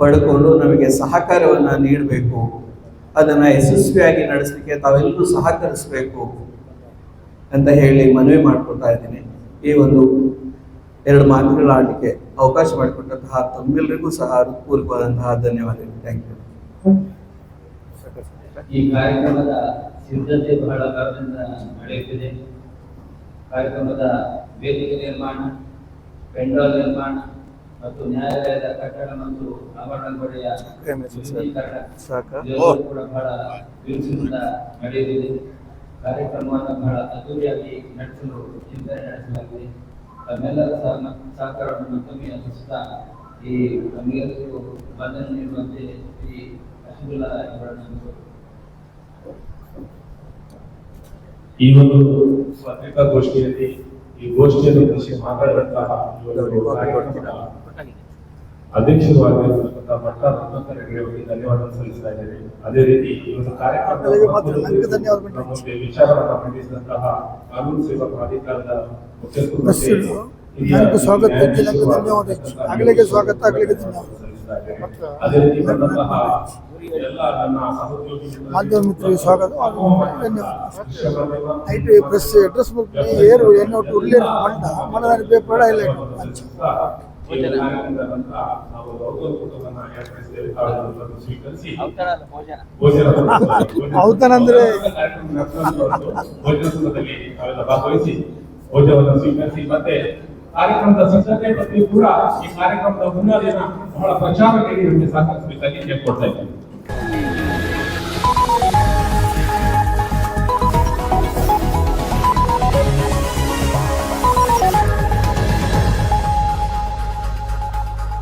S3: ಪಡ್ಕೊಂಡು ನಮಗೆ ಸಹಕಾರವನ್ನು ನೀಡಬೇಕು. ಅದನ್ನು ಯಶಸ್ವಿಯಾಗಿ ನಡೆಸಲಿಕ್ಕೆ ತಾವೆಲ್ಲರೂ ಸಹಕರಿಸಬೇಕು ಅಂತ ಹೇಳಿ ಮನವಿ ಮಾಡ್ಕೊಳ್ತಾ ಇದ್ದೀನಿ. ಈ ಒಂದು ಎರಡು ಮಾತುಗಳ ಆಡಲಿಕ್ಕೆ ಅವಕಾಶ ಮಾಡಿಕೊಟ್ಟಂತಹ ತಮ್ಮೆಲ್ಲರಿಗೂ ಸಹ ಹೃತ್ಪೂರ್ವಕವಾದಂತಹ ಧನ್ಯವಾದಗಳು. ಥ್ಯಾಂಕ್ ಯು
S1: ಈ ಕಾರ್ಯಕ್ರಮದ ಸಿದ್ಧತೆ ಬಹಳ ನಡೆಯುತ್ತಿದೆ. ಕಾರ್ಯಕ್ರಮದ ವೇದಿಕೆ ನಿರ್ಮಾಣ ಪೆಂಡಾಲ್ ನಿರ್ಮಾಣ ಮತ್ತು ನ್ಯಾಯಾಲಯದ ಕಟ್ಟಡ ಮತ್ತು ಆವರಣ ಗೋಡೆಯ ಕೂಡ ಬಹಳ ಬಿರುಸಿನಿಂದ ನಡೆಯಲಿದೆ. ಕಾರ್ಯಕ್ರಮವನ್ನು ಬಹಳ ಅದ್ದೂರಿಯಾಗಿ ನಡೆಸಲು ಚಿಂತನೆ ನಡೆಸಲಾಗಿದೆ. ತಮ್ಮೆಲ್ಲರ ಸಹ ಸಹಕಾರವನ್ನು ಮತ್ತೊಮ್ಮೆ ಅನಿಸುತ್ತಾ ಈ ನಮಗೆಲ್ಲರಿಗೂ ಬಂಧನ ನೀಡುವಂತೆ ಈ ಅಶುಲ್ಲ ಇವರನ್ನು
S4: ಈ ಒಂದು ಪತ್ರಿಕಾಗೋಷ್ಠಿಯಲ್ಲಿ ಈ ಗೋಷ್ಠಿಯನ್ನು ಕೃಷಿ ಮಾತಾಡಿದಂತಹ ಕಾರ್ಯಕ್ರಮದ ಅಧ್ಯಕ್ಷರು ಭಟ್ಟ ರತ್ನಾಕರ್ ಹೆಗಡೆ ಅವರಿಗೆ ಧನ್ಯವಾದ ಸಲ್ಲಿಸ್ತಾ ಇದ್ದೇನೆ ಅದೇ ರೀತಿ ಇವತ್ತು ಒಂದು
S2: ಅವರಿಗೆ ಮಾತ್ರ ನನಗೆ ಧನ್ಯವಾದ
S4: ಕಾರ್ಯಕ್ರಮ ನಮಗೆ ವಿಚಾರವನ್ನು ಮಂಡಿಸಿದಂತಹ ಕಾನೂನು ಸೇವಾ ಪ್ರಾಧಿಕಾರದ ಮುಖ್ಯಸ್ಥರು
S2: ಸ್ವಾಗತ. ಸ್ವಾಗತ,
S4: ಅದೇ ರೀತಿ ಬಂದಂತಹ ಎಲ್ಲ ನನ್ನ ಸಹೋದ್ಯೋಗಿಗಳು
S2: ಮಾಧ್ಯಮ ಮಿತ್ರರಿಗೆ ಸ್ವಾಗತ. ಧನ್ಯವಾದ ಐಟಿ ಪ್ರೆಸ್ ಅಡ್ರೆಸ್ ಬುಕ್ ಏರು ಉಳ್ಳೇರು ಮಂಡ ಮನದಾರಿ ಪೇಪರ್ ಹೈಲೈಟ್
S4: ಸ್ವೀಕರಿಸಿ.
S1: ಭೋಜನ.
S2: ಔತಣಂದ್ರೆ [laughs]
S4: ಭೋಜನದಲ್ಲಿ ಭಾಗವಹಿಸಿ ಭೋಜನವನ್ನು ಸ್ವೀಕರಿಸಿ ಮತ್ತೆ ಕಾರ್ಯಕ್ರಮದ ಸಿದ್ಧತೆ ಬಗ್ಗೆ ಕೂಡ ಈ ಕಾರ್ಯಕ್ರಮದ ಮುನ್ನಾ ದಿನ ಬಹಳ ಪ್ರಚಾರಕ್ಕೆ ನೀಡಿ ಸಾಕಷ್ಟು ಸಹಕರಿಸಬೇಕಾಗಿ ಕೊಡ್ತಾ ಇದ್ದೇನೆ.